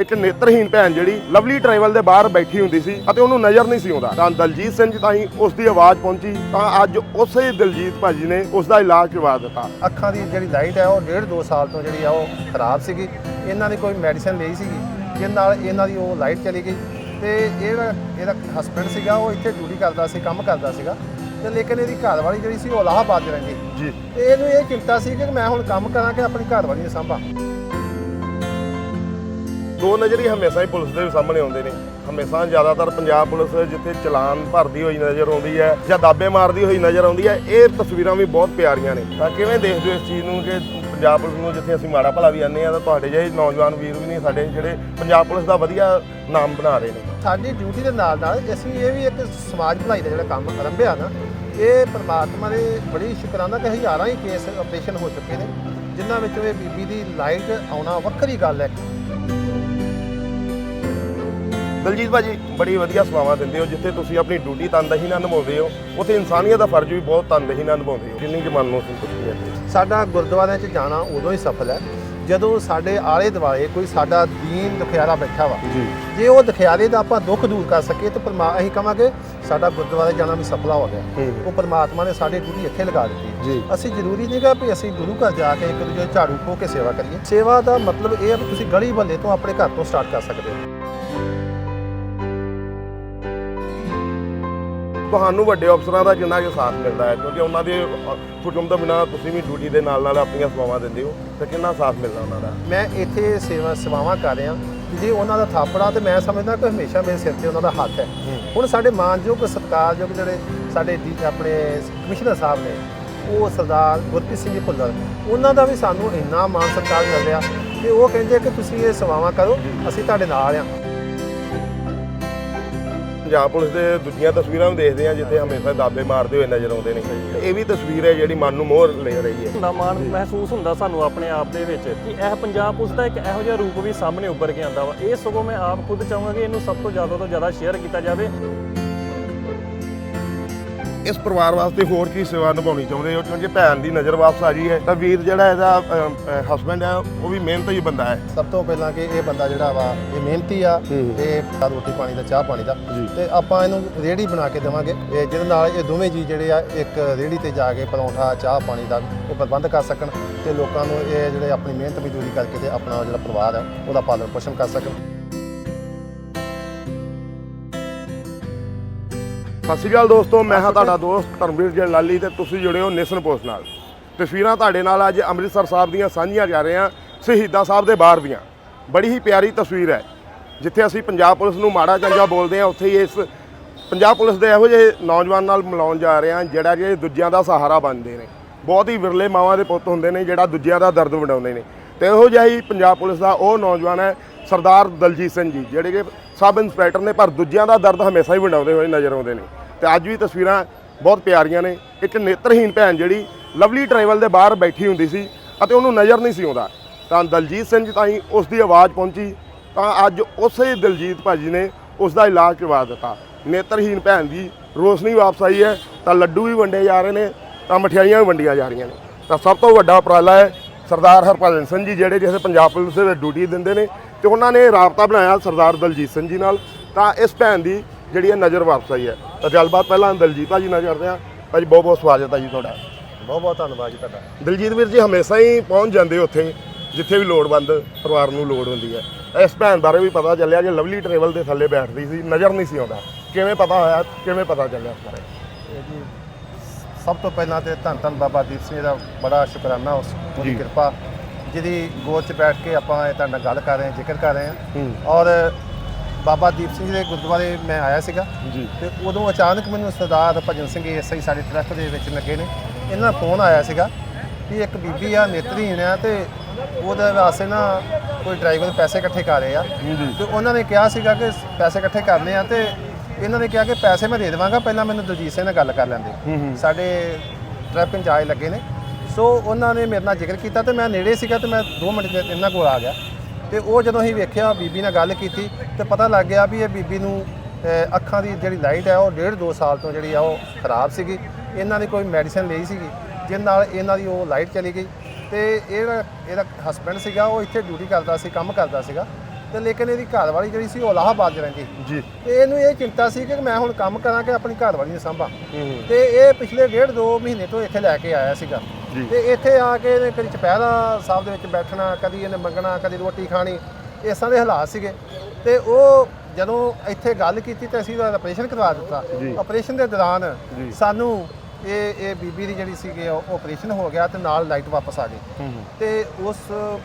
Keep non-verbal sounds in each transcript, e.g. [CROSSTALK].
ਇੱਕ ਨੇਤਰਹੀਨ ਭੈਣ ਜਿਹੜੀ ਲਵਲੀ ਟਰੈਵਲ ਦੇ ਬਾਹਰ ਬੈਠੀ ਹੁੰਦੀ ਸੀ ਅਤੇ ਉਹਨੂੰ ਨਜ਼ਰ ਨਹੀਂ ਸੀ ਆਉਂਦਾ। ਤਾਂ ਦਲਜੀਤ ਸਿੰਘ ਜੀ ਤਾਈਂ ਉਸ ਦੀ ਆਵਾਜ਼ ਪਹੁੰਚੀ। ਤਾਂ ਅੱਜ ਉਸੇ ਦਲਜੀਤ ਭਾਜੀ ਨੇ ਉਸ ਦਾ ਇਲਾਜ ਕਰਵਾ ਦਿੱਤਾ। ਅੱਖਾਂ ਦੀ ਜਿਹੜੀ ਲਾਈਟ ਹੈ ਉਹ ਡੇਢ ਦੋ ਸਾਲ ਤੋਂ ਜਿਹੜੀ ਆ ਉਹ ਖਰਾਬ ਸੀਗੀ। ਇਹਨਾਂ ਨੇ ਕੋਈ ਮੈਡੀਸਿਨ ਲਈ ਸੀਗੀ ਜਿਸ ਨਾਲ ਇਹਨਾਂ ਦੀ ਉਹ ਲਾਈਟ ਚਲੀ ਗਈ। ਤੇ ਇਹਦਾ ਇਹਦਾ ਹਸਬੰਡ ਸੀਗਾ ਉਹ ਇੱਥੇ ਡਿਊਟੀ ਕਰਦਾ ਸੀ ਕੰਮ ਕਰਦਾ ਸੀਗਾ। ਤੇ ਲੇਕਿਨ ਇਹਦੀ ਘਰ ਵਾਲੀ ਜਿਹੜੀ ਸੀ ਉਹ ਇਲਾਹਾਬਾਦ 'ਚ ਰਹਿੰਦੀ ਜੀ। ਤੇ ਇਹਨੂੰ ਇਹ ਚਿੰਤਾ ਸੀ ਕਿ ਮੈਂ ਹੁਣ ਕੰਮ ਕਰਾਂ ਕਿ ਆਪਣੀ ਘਰ ਵਾਲੀ ਨੂੰ ਸਾਂਭਾਂ। ਦੋ ਨਜ਼ਰੀ ਹਮੇਸ਼ਾ ਹੀ ਪੁਲਿਸ ਦੇ ਸਾਹਮਣੇ ਆਉਂਦੇ ਨੇ। ਹਮੇਸ਼ਾ ਜ਼ਿਆਦਾਤਰ ਪੰਜਾਬ ਪੁਲਿਸ ਜਿੱਥੇ ਚਲਾਨ ਭਰਦੀ ਹੋਈ ਨਜ਼ਰ ਆਉਂਦੀ ਹੈ ਜਾਂ ਦਾਬੇ ਮਾਰਦੀ ਹੋਈ ਨਜ਼ਰ ਆਉਂਦੀ ਹੈ, ਇਹ ਤਸਵੀਰਾਂ ਵੀ ਬਹੁਤ ਪਿਆਰੀਆਂ ਨੇ। ਤਾਂ ਕਿਵੇਂ ਦੇਖਦੇ ਹੋ ਇਸ ਚੀਜ਼ ਨੂੰ ਕਿ ਪੰਜਾਬ ਪੁਲਿਸ ਨੂੰ ਜਿੱਥੇ ਅਸੀਂ ਮਾੜਾ ਭਲਾ ਵੀ ਆਨੇ ਆ ਤਾਂ ਤੁਹਾਡੇ ਜਿਹੇ ਨੌਜਵਾਨ ਵੀਰ ਵੀ ਨੇ ਸਾਡੇ ਜਿਹੜੇ ਪੰਜਾਬ ਪੁਲਿਸ ਦਾ ਵਧੀਆ ਨਾਮ ਬਣਾ ਰਹੇ ਨੇ। ਸਾਡੀ ਡਿਊਟੀ ਦੇ ਨਾਲ ਨਾਲ ਅਸੀਂ ਇਹ ਵੀ ਇੱਕ ਸਮਾਜ ਭਲਾਈ ਦਾ ਜਿਹੜਾ ਕੰਮ ਆਰੰਭਿਆ ਨਾ, ਇਹ ਪਰਮਾਤਮਾ ਦੇ ਬੜੀ ਸ਼ੁਕਰਾਨਾ ਕਿ ਹਜ਼ਾਰਾਂ ਹੀ ਕੇਸ ਆਪਰੇਸ਼ਨ ਹੋ ਚੁੱਕੇ ਨੇ, ਜਿਨ੍ਹਾਂ ਵਿੱਚੋਂ ਇਹ ਬੀਬੀ ਦੀ ਲਾਈਟ ਆਉਣਾ ਵੱਖਰੀ ਗੱਲ ਹੈ। ਦਲਜੀਤ ਭਾਜੀ ਬੜੀ ਵਧੀਆ ਸੇਵਾਵਾਂ ਦਿੰਦੇ ਹੋ ਜਿੱਥੇ ਤੁਸੀਂ ਆਪਣੀ ਡਿਊਟੀ ਤਨਦੇਹੀ ਨਾਲ ਨਿਭਾਉਂਦੇ ਹੋ ਉੱਥੇ ਇਨਸਾਨੀਅਤ ਦਾ ਫਰਜ਼ ਵੀ ਬਹੁਤ ਤਨਦੇਹੀ ਨਾਲ ਨਿਭਾਉਂਦੇ ਹੋ। ਕਿੰਨੀ ਕੁ ਮਨ ਨੂੰ ਸੰਤੁਸ਼ਟੀ ਹੈ ਸਾਡਾ ਗੁਰਦੁਆਰਿਆਂ 'ਚ ਜਾਣਾ ਉਦੋਂ ਹੀ ਸਫਲ ਹੈ ਜਦੋਂ ਸਾਡੇ ਆਲੇ ਦੁਆਲੇ ਕੋਈ ਸਾਡਾ ਦੀਨ ਦੁਖਿਆਰਾ ਬੈਠਾ ਵਾ। ਜੀ। ਜੇ ਉਹ ਦੁਖਿਆਰੇ ਦਾ ਆਪਾਂ ਦੁੱਖ ਦੂਰ ਕਰ ਸਕੀਏ ਤਾਂ ਪਰਮਾ ਅਸੀਂ ਕਵਾਂਗੇ ਸਾਡਾ ਗੁਰਦੁਆਰੇ ਜਾਣਾ ਵੀ ਸਫਲਾ ਹੋ ਗਿਆ। ਉਹ ਪਰਮਾਤਮਾ ਨੇ ਸਾਡੇ ਡਿਊਟੀ ਇੱਥੇ ਲਗਾ ਦਿੱਤੀ। ਜੀ। ਅਸੀਂ ਜ਼ਰੂਰੀ ਨਹੀਂਗਾ ਵੀ ਅਸੀਂ ਗੁਰੂ ਘਰ ਜਾ ਕੇ ਇੱਕ ਦੂਜੇ ਝਾੜੂ ਖੋ ਕੇ ਸੇਵਾ ਕਰੀਏ। ਸੇਵਾ ਦਾ ਮਤਲਬ ਇਹ ਹੈ ਵੀ ਤੁਸੀਂ ਗਲੀ ਬੱਲੇ ਤੋਂ ਆਪਣੇ ਘਰ ਤੋਂ ਸਟਾਰਟ ਕਰ ਸਕਦੇ ਹੋ। ਤੁਹਾਨੂੰ ਵੱਡੇ ਅਫਸਰਾਂ ਦਾ ਜਿੰਨਾ ਕਿ ਸਾਥ ਮਿਲਦਾ ਹੈ ਕਿਉਂਕਿ ਉਹਨਾਂ ਦੇ ਹੁਕਮ ਤੋਂ ਬਿਨਾਂ ਤੁਸੀਂ ਵੀ ਡਿਊਟੀ ਦੇ ਨਾਲ ਨਾਲ ਆਪਣੀਆਂ ਸੇਵਾਵਾਂ ਦਿੰਦੇ ਹੋ ਤੇ ਕਿੰਨਾ ਸਾਥ ਮਿਲਦਾ ਉਹਨਾਂ ਦਾ? ਮੈਂ ਇੱਥੇ ਸੇਵਾ ਸੇਵਾਵਾਂ ਕਰ ਰਿਹਾ ਜੇ ਉਹਨਾਂ ਦਾ ਥਾਪੜਾ ਤੇ ਮੈਂ ਸਮਝਦਾ ਕਿ ਹਮੇਸ਼ਾ ਮੇਰੇ ਸਿਰ ਤੇ ਉਹਨਾਂ ਦਾ ਹੱਥ ਹੈ। ਹੁਣ ਸਾਡੇ ਮਾਨਯੋਗ ਸਤਿਕਾਰਯੋਗ ਜਿਹੜੇ ਸਾਡੇ ਆਪਣੇ ਕਮਿਸ਼ਨਰ ਸਾਹਿਬ ਨੇ ਉਹ ਸਰਦਾਰ ਗੁਰਪ੍ਰੀਤ ਸਿੰਘ ਜੀ ਭੁੱਲਰ ਉਹਨਾਂ ਦਾ ਵੀ ਸਾਨੂੰ ਇੰਨਾ ਮਾਣ ਸਤਿਕਾਰ ਮਿਲ ਰਿਹਾ ਕਿ ਉਹ ਕਹਿੰਦੇ ਕਿ ਤੁਸੀਂ ਇਹ ਸੇਵਾਵਾਂ ਕਰੋ ਅਸੀਂ ਤੁਹਾਡੇ ਨਾਲ ਆ ਪੰਜਾਬ ਪੁਲਿਸ ਦੇ ਦੂਜੀਆਂ ਤਸਵੀਰਾਂ ਵੀ ਦੇਖਦੇ ਆ ਜਿੱਥੇ ਹਮੇਸ਼ਾ ਦਾਬੇ ਮਾਰਦੇ ਹੋਏ ਨਜ਼ਰ ਆਉਂਦੇ ਨੇ। ਇਹ ਵੀ ਤਸਵੀਰ ਹੈ ਜਿਹੜੀ ਮਨ ਨੂੰ ਮੋਹਰ ਲੈ ਰਹੀ ਹੈ। ਹੁੰਦਾ ਮਾਣ ਮਹਿਸੂਸ ਹੁੰਦਾ ਸਾਨੂੰ ਆਪਣੇ ਆਪ ਦੇ ਵਿੱਚ, ਕਿ ਇਹ ਪੰਜਾਬ ਪੁਲਿਸ ਦਾ ਇੱਕ ਇਹੋ ਜਿਹਾ ਰੂਪ ਵੀ ਸਾਹਮਣੇ ਉੱਭਰ ਕੇ ਆਂਦਾ ਵਾ। ਇਹ ਸਗੋਂ ਮੈਂ ਆਪ ਖੁਦ ਚਾਹਾਂਗਾ ਕਿ ਇਹਨੂੰ ਸਭ ਤੋਂ ਜ਼ਿਆਦਾ ਤੋਂ ਜ਼ਿਆਦਾ ਸ਼ੇਅਰ ਕੀਤਾ ਜਾਵੇ। ਇਸ ਪਰਿਵਾਰ ਵਾਸਤੇ ਹੋਰ ਕੀ ਸੇਵਾ ਨਿਭਾਉਣੀ ਚਾਹੁੰਦੇ ਹੋ? ਕਿਉਂਕਿ ਭੈਣ ਦੀ ਨਜ਼ਰ ਵਾਪਸ ਆ ਗਈ ਹੈ। ਤਾਂ ਵੀਰ ਜਿਹੜਾ ਇਹਦਾ ਹਸਬੰਡ ਹੈ ਉਹ ਵੀ ਮਿਹਨਤੀ ਬੰਦਾ ਹੈ। ਸਭ ਤੋਂ ਪਹਿਲਾਂ ਕਿ ਇਹ ਬੰਦਾ ਜਿਹੜਾ ਵਾ ਇਹ ਮਿਹਨਤੀ ਆ ਹੂੰ। ਤੇ ਰੋਟੀ ਪਾਣੀ ਦਾ ਚਾਹ ਪਾਣੀ ਦਾ। ਜੀ। ਤੇ ਆਪਾਂ ਇਹਨੂੰ ਰੇੜੀ ਬਣਾ ਕੇ ਦੇਵਾਂਗੇ। ਜਿਹਦੇ ਨਾਲ ਇਹ ਦੋਵੇਂ ਜੀ ਜਿਹੜੇ ਆ ਇੱਕ ਰੇੜੀ ਤੇ ਜਾ ਕੇ ਪਰੌਂਠਾ ਚਾਹ ਪਾਣੀ ਦਾ ਇਹ ਪ੍ਰਬੰਧ ਕਰ ਸਕਣ ਤੇ ਲੋਕਾਂ ਨੂੰ ਇਹ ਜਿਹੜੇ ਆਪਣੀ ਮਿਹਨਤ ਮਜ਼ਦੂਰੀ ਕਰਕੇ ਤੇ ਆਪਣਾ ਜਿਹੜਾ ਪਰਿਵਾਰ ਹੈ ਉਹਦਾ ਪਾਲਣ ਪੋਸ਼ਣ ਕਰ ਸਕਣ। ਸਤਿ ਸ਼੍ਰੀ ਅਕਾਲ ਦੋਸਤੋ, ਮੈਂ ਹਾਂ ਤੁਹਾਡਾ ਦੋਸਤ ਧਰਮਵੀਰ ਜੀ ਲਾਲੀ ਤੇ ਤੁਸੀਂ ਜੁੜੇ ਹੋ ਨੇਸ਼ਨ ਪੋਸਟ ਨਾਲ। ਤਸਵੀਰਾਂ ਤੁਹਾਡੇ ਨਾਲ ਅੱਜ ਅੰਮ੍ਰਿਤਸਰ ਸਾਹਿਬ ਦੀਆਂ ਸਾਂਝੀਆਂ ਜਾ ਰਹੇ ਹਾਂ, ਸ਼ਹੀਦਾਂ ਸਾਹਿਬ ਦੇ ਬਾਹਰ ਦੀਆਂ। ਬੜੀ ਹੀ ਪਿਆਰੀ ਤਸਵੀਰ ਹੈ, ਜਿੱਥੇ ਅਸੀਂ ਪੰਜਾਬ ਪੁਲਿਸ ਨੂੰ ਮਾੜਾ ਚੰਗਾ ਬੋਲਦੇ ਹਾਂ, ਉੱਥੇ ਹੀ ਇਸ ਪੰਜਾਬ ਪੁਲਿਸ ਦੇ ਇਹੋ ਜਿਹੇ ਨੌਜਵਾਨ ਨਾਲ ਮਿਲਾਉਣ ਜਾ ਰਹੇ ਹਾਂ, ਜਿਹੜਾ ਕਿ ਦੂਜਿਆਂ ਦਾ ਸਹਾਰਾ ਬਣਦੇ ਨੇ। ਬਹੁਤ ਹੀ ਵਿਰਲੇ ਮਾਵਾਂ ਦੇ ਪੁੱਤ ਹੁੰਦੇ ਨੇ, ਜਿਹੜਾ ਦੂਜਿਆਂ ਦਾ ਦਰਦ ਵਡਾਉਂਦੇ ਨੇ। ਤੇ ਇਹੋ ਜਿਹਾ ਹੀ ਪੰਜਾਬ ਪੁਲਿਸ ਦਾ ਉਹ ਨੌਜਵਾਨ ਹੈ, ਸਰਦਾਰ ਦਲਜੀਤ ਸਿੰਘ ਜੀ, ਜਿਹੜੇ ਕਿ ਸਬ ਇੰਸਪੈਕਟਰ ਨੇ, ਪਰ ਦੂਜਿਆਂ ਦਾ ਦਰਦ ਹਮੇਸ਼ਾ ਹੀ ਵੰਡਾਉਂਦੇ ਹੋਏ ਨਜ਼ਰ ਆਉਂਦੇ ਨੇ। ਤੇ ਅੱਜ ਵੀ ਤਸਵੀਰਾਂ ਬਹੁਤ ਪਿਆਰੀਆਂ ਨੇ। ਇੱਕ ਨੇਤਰਹੀਨ ਭੈਣ ਜਿਹੜੀ ਲਵਲੀ ਟਰੈਵਲ ਦੇ ਬਾਹਰ ਬੈਠੀ ਹੁੰਦੀ ਸੀ ਅਤੇ ਉਹਨੂੰ ਨਜ਼ਰ ਨਹੀਂ ਸੀ ਆਉਂਦਾ। ਤਾਂ ਦਲਜੀਤ ਸਿੰਘ ਜੀ ਤਾਈਂ ਉਸ ਦੀ ਆਵਾਜ਼ ਪਹੁੰਚੀ। ਤਾਂ ਅੱਜ ਉਸੇ ਦਲਜੀਤ ਭਾਜੀ ਨੇ ਉਸ ਦਾ ਇਲਾਜ ਕਰਵਾ ਦਿੱਤਾ। ਨੇਤਰਹੀਨ ਭੈਣ ਦੀ ਰੋਸ਼ਨੀ ਵਾਪਸ ਆਈ ਹੈ, ਤਾਂ ਲੱਡੂ ਵੀ ਵੰਡੇ ਜਾ ਰਹੇ ਨੇ, ਤਾਂ ਮਠਿਆਈਆਂ ਵੀ ਵੰਡੀਆਂ ਜਾ ਰਹੀਆਂ ਨੇ। ਤਾਂ ਸਭ ਤੋਂ ਵੱਡਾ ਉਪਰਾਲਾ ਹੈ ਸਰਦਾਰ ਹਰਭਜਨ ਸਿੰਘ ਜੀ, ਜਿਹੜੇ ਜਿਹੜੇ ਪੰਜਾਬ ਪੁਲਿਸ ਦੇ ਡਿਊਟੀ ਦਿੰਦੇ ਨੇ ਤੇ ਉਹਨਾਂ ਨੇ ਰਾਬਤਾ ਬਣਾਇਆ ਸਰਦਾਰ ਦਲਜੀਤ ਸਿੰਘ ਜੀ ਨਾਲ ਤਾਂ ਇਸ ਭੈਣ ਦੀ ਜਿਹੜੀ ਹੈ ਨਜ਼ਰ ਵਾਪਸ ਆਈ ਹੈ। ਤਾਂ ਗੱਲਬਾਤ ਪਹਿਲਾਂ ਦਲਜੀਤ ਭਾਜੀ ਨਾਲ ਕਰਦੇ ਹਾਂ। ਭਾਜੀ ਬਹੁਤ ਬਹੁਤ ਸਵਾਗਤ ਹੈ ਜੀ ਤੁਹਾਡਾ। ਬਹੁਤ ਬਹੁਤ ਧੰਨਵਾਦ ਜੀ ਤੁਹਾਡਾ। ਦਲਜੀਤ ਵੀਰ ਜੀ ਹਮੇਸ਼ਾ ਹੀ ਪਹੁੰਚ ਜਾਂਦੇ ਉੱਥੇ ਜਿੱਥੇ ਵੀ ਲੋੜਵੰਦ ਪਰਿਵਾਰ ਨੂੰ ਲੋੜ ਹੁੰਦੀ ਹੈ। ਇਸ ਭੈਣ ਬਾਰੇ ਵੀ ਪਤਾ ਚੱਲਿਆ ਕਿ ਲਵਲੀ ਟਰੈਵਲ ਦੇ ਥੱਲੇ ਬੈਠਦੀ ਸੀ ਨਜ਼ਰ ਨਹੀਂ ਸੀ ਆਉਂਦਾ। ਕਿਵੇਂ ਪਤਾ ਹੋਇਆ ਕਿਵੇਂ ਪਤਾ ਚੱਲਿਆ ਇਸ ਬਾਰੇ? ਜੀ ਸਭ ਤੋਂ ਪਹਿਲਾਂ ਤੇ ਧੰਨ ਧੰਨ ਬਾਬਾ ਦੀਪ ਸਿੰਘ ਦਾ ਬੜਾ ਸ਼ੁਕਰਾਨਾ ਉਸ ਜੀ। ਕਿਰਪਾ। ਜਿਹਦੀ ਗੋਦ 'ਚ ਬੈਠ ਕੇ ਆਪਾਂ ਇਹ ਤੁਹਾਡੇ ਨਾਲ ਗੱਲ ਕਰ ਰਹੇ ਹਾਂ ਜ਼ਿਕਰ ਕਰ ਰਹੇ ਹਾਂ। ਔਰ ਬਾਬਾ ਦੀਪ ਸਿੰਘ ਜੀ ਦੇ ਗੁਰਦੁਆਰੇ ਮੈਂ ਆਇਆ ਸੀਗਾ। ਜੀ। ਤੇ ਉਦੋਂ ਅਚਾਨਕ ਮੈਨੂੰ ਸਰਦਾਰ ਭਜਨ ਸਿੰਘ ਐਸਆਈ ਸਾਡੇ ਟਰੱਕ ਦੇ ਵਿੱਚ ਲੱਗੇ ਨੇ। ਇਹਨਾਂ ਦਾ ਫੋਨ ਆਇਆ ਸੀਗਾ ਕਿ ਇੱਕ ਬੀਬੀ ਆ ਨੇਤਰਹੀਣ ਆ ਤੇ ਉਹਦੇ ਵਾਸਤੇ ਨਾ ਕੋਈ ਡਰਾਈਵਰ ਪੈਸੇ ਇਕੱਠੇ ਕਰ ਰਹੇ ਆ। ਤੇ ਉਹਨਾਂ ਨੇ ਕਿਹਾ ਸੀਗਾ ਕਿ ਪੈਸੇ ਇਕੱਠੇ ਕਰਨੇ ਆ ਤੇ ਇਹਨਾਂ ਨੇ ਕਿਹਾ ਕਿ ਪੈਸੇ ਮੈਂ ਦੇ ਦੇਵਾਂਗਾ ਪਹਿਲਾਂ ਮੈਨੂੰ ਦਲਜੀਤ ਸਿੰਘ ਨਾਲ ਗੱਲ ਕਰ ਲੈਂਦੇ। ਸਾਡੇ ਟ੍ਰੈਫਿਕ ਇੰਚਾਰਜ ਲੱਗੇ ਨੇ। ਸੋ ਉਹਨਾਂ ਨੇ ਮੇਰੇ ਨਾਲ ਜ਼ਿਕਰ ਕੀਤਾ ਤੇ ਮੈਂ ਨੇੜੇ ਸੀਗਾ ਤੇ ਮੈਂ 2 ਮਿੰਟ ਦੇ ਇਹਨਾਂ ਕੋਲ ਆ ਗਿਆ। ਤੇ ਉਹ ਜਦੋਂ ਅਸੀਂ ਵੇਖਿਆ ਬੀਬੀ ਨਾਲ ਗੱਲ ਕੀਤੀ ਤੇ ਪਤਾ ਲੱਗ ਗਿਆ ਵੀ ਇਹ ਬੀਬੀ ਨੂੰ ਅੱਖਾਂ ਦੀ ਜਿਹੜੀ ਲਾਈਟ ਹੈ ਉਹ ਡੇਢ ਦੋ ਸਾਲ ਤੋਂ ਜਿਹੜੀ ਆ ਉਹ ਖਰਾਬ ਸੀਗੀ। ਇਹਨਾਂ ਨੇ ਕੋਈ ਮੈਡੀਸਿਨ ਲਈ ਸੀਗੀ ਜਿਸ ਨਾਲ ਇਹਨਾਂ ਦੀ ਉਹ ਲਾਈਟ ਚਲੀ ਗਈ ਤੇ ਇਹਦਾ ਇਹਦਾ ਹਸਬੰਡ ਸੀਗਾ ਉਹ ਇੱਥੇ ਡਿਊਟੀ ਕਰਦਾ ਸੀ ਕੰਮ ਕਰਦਾ ਸੀਗਾ। ਤੇ ਲੇਕਿਨ ਇਹਦੀ ਘਰ ਵਾਲੀ ਜਿਹੜੀ ਸੀ ਉਹ ਇਲਾਹਾਬਾਦ 'ਚ ਰਹਿੰਦੀ ਜੀ। ਤੇ ਇਹਨੂੰ ਇਹ ਚਿੰਤਾ ਸੀ ਕਿ ਮੈਂ ਹੁਣ ਕੰਮ ਕਰਾਂ ਕਿ ਆਪਣੀ ਘਰ ਵਾਲੀ ਨੂੰ ਸਾਂਭਾਂ। ਤੇ ਇਹ ਪਿਛਲੇ ਡੇਢ ਦੋ ਮਹੀਨੇ ਤੋਂ ਇੱਥੇ ਲੈ ਕੇ ਆਇਆ ਸੀਗਾ। ਤੇ ਇੱਥੇ ਆ ਕੇ ਇਹਨੇ ਕਦੀ ਚਪਹਿਰਾ ਸਾਹਿਬ ਦੇ ਵਿੱਚ ਬੈਠਣਾ ਕਦੀ ਇਹਨੇ ਮੰਗਣਾ ਕਦੀ ਰੋਟੀ ਖਾਣੀ ਇਸ ਤਰ੍ਹਾਂ ਦੇ ਹਾਲਾਤ ਸੀਗੇ। ਤੇ ਉਹ ਜਦੋਂ ਇੱਥੇ ਗੱਲ ਕੀਤੀ ਤੇ ਅਸੀਂ ਉਹਦਾ ਆਪਰੇਸ਼ਨ ਕਰਵਾ ਦਿੱਤਾ। ਆਪਰੇਸ਼ਨ ਦੇ ਦੌਰਾਨ। ਸਾਨੂੰ ਇਹ ਇਹ ਬੀਬੀ ਦੀ ਜਿਹੜੀ ਸੀਗੀ ਉਹ ਆਪਰੇਸ਼ਨ ਹੋ ਗਿਆ ਤੇ ਨਾਲ ਲਾਈਟ ਵਾਪਸ ਆ ਗਈ। ਹੂੰ ਤੇ ਉਸ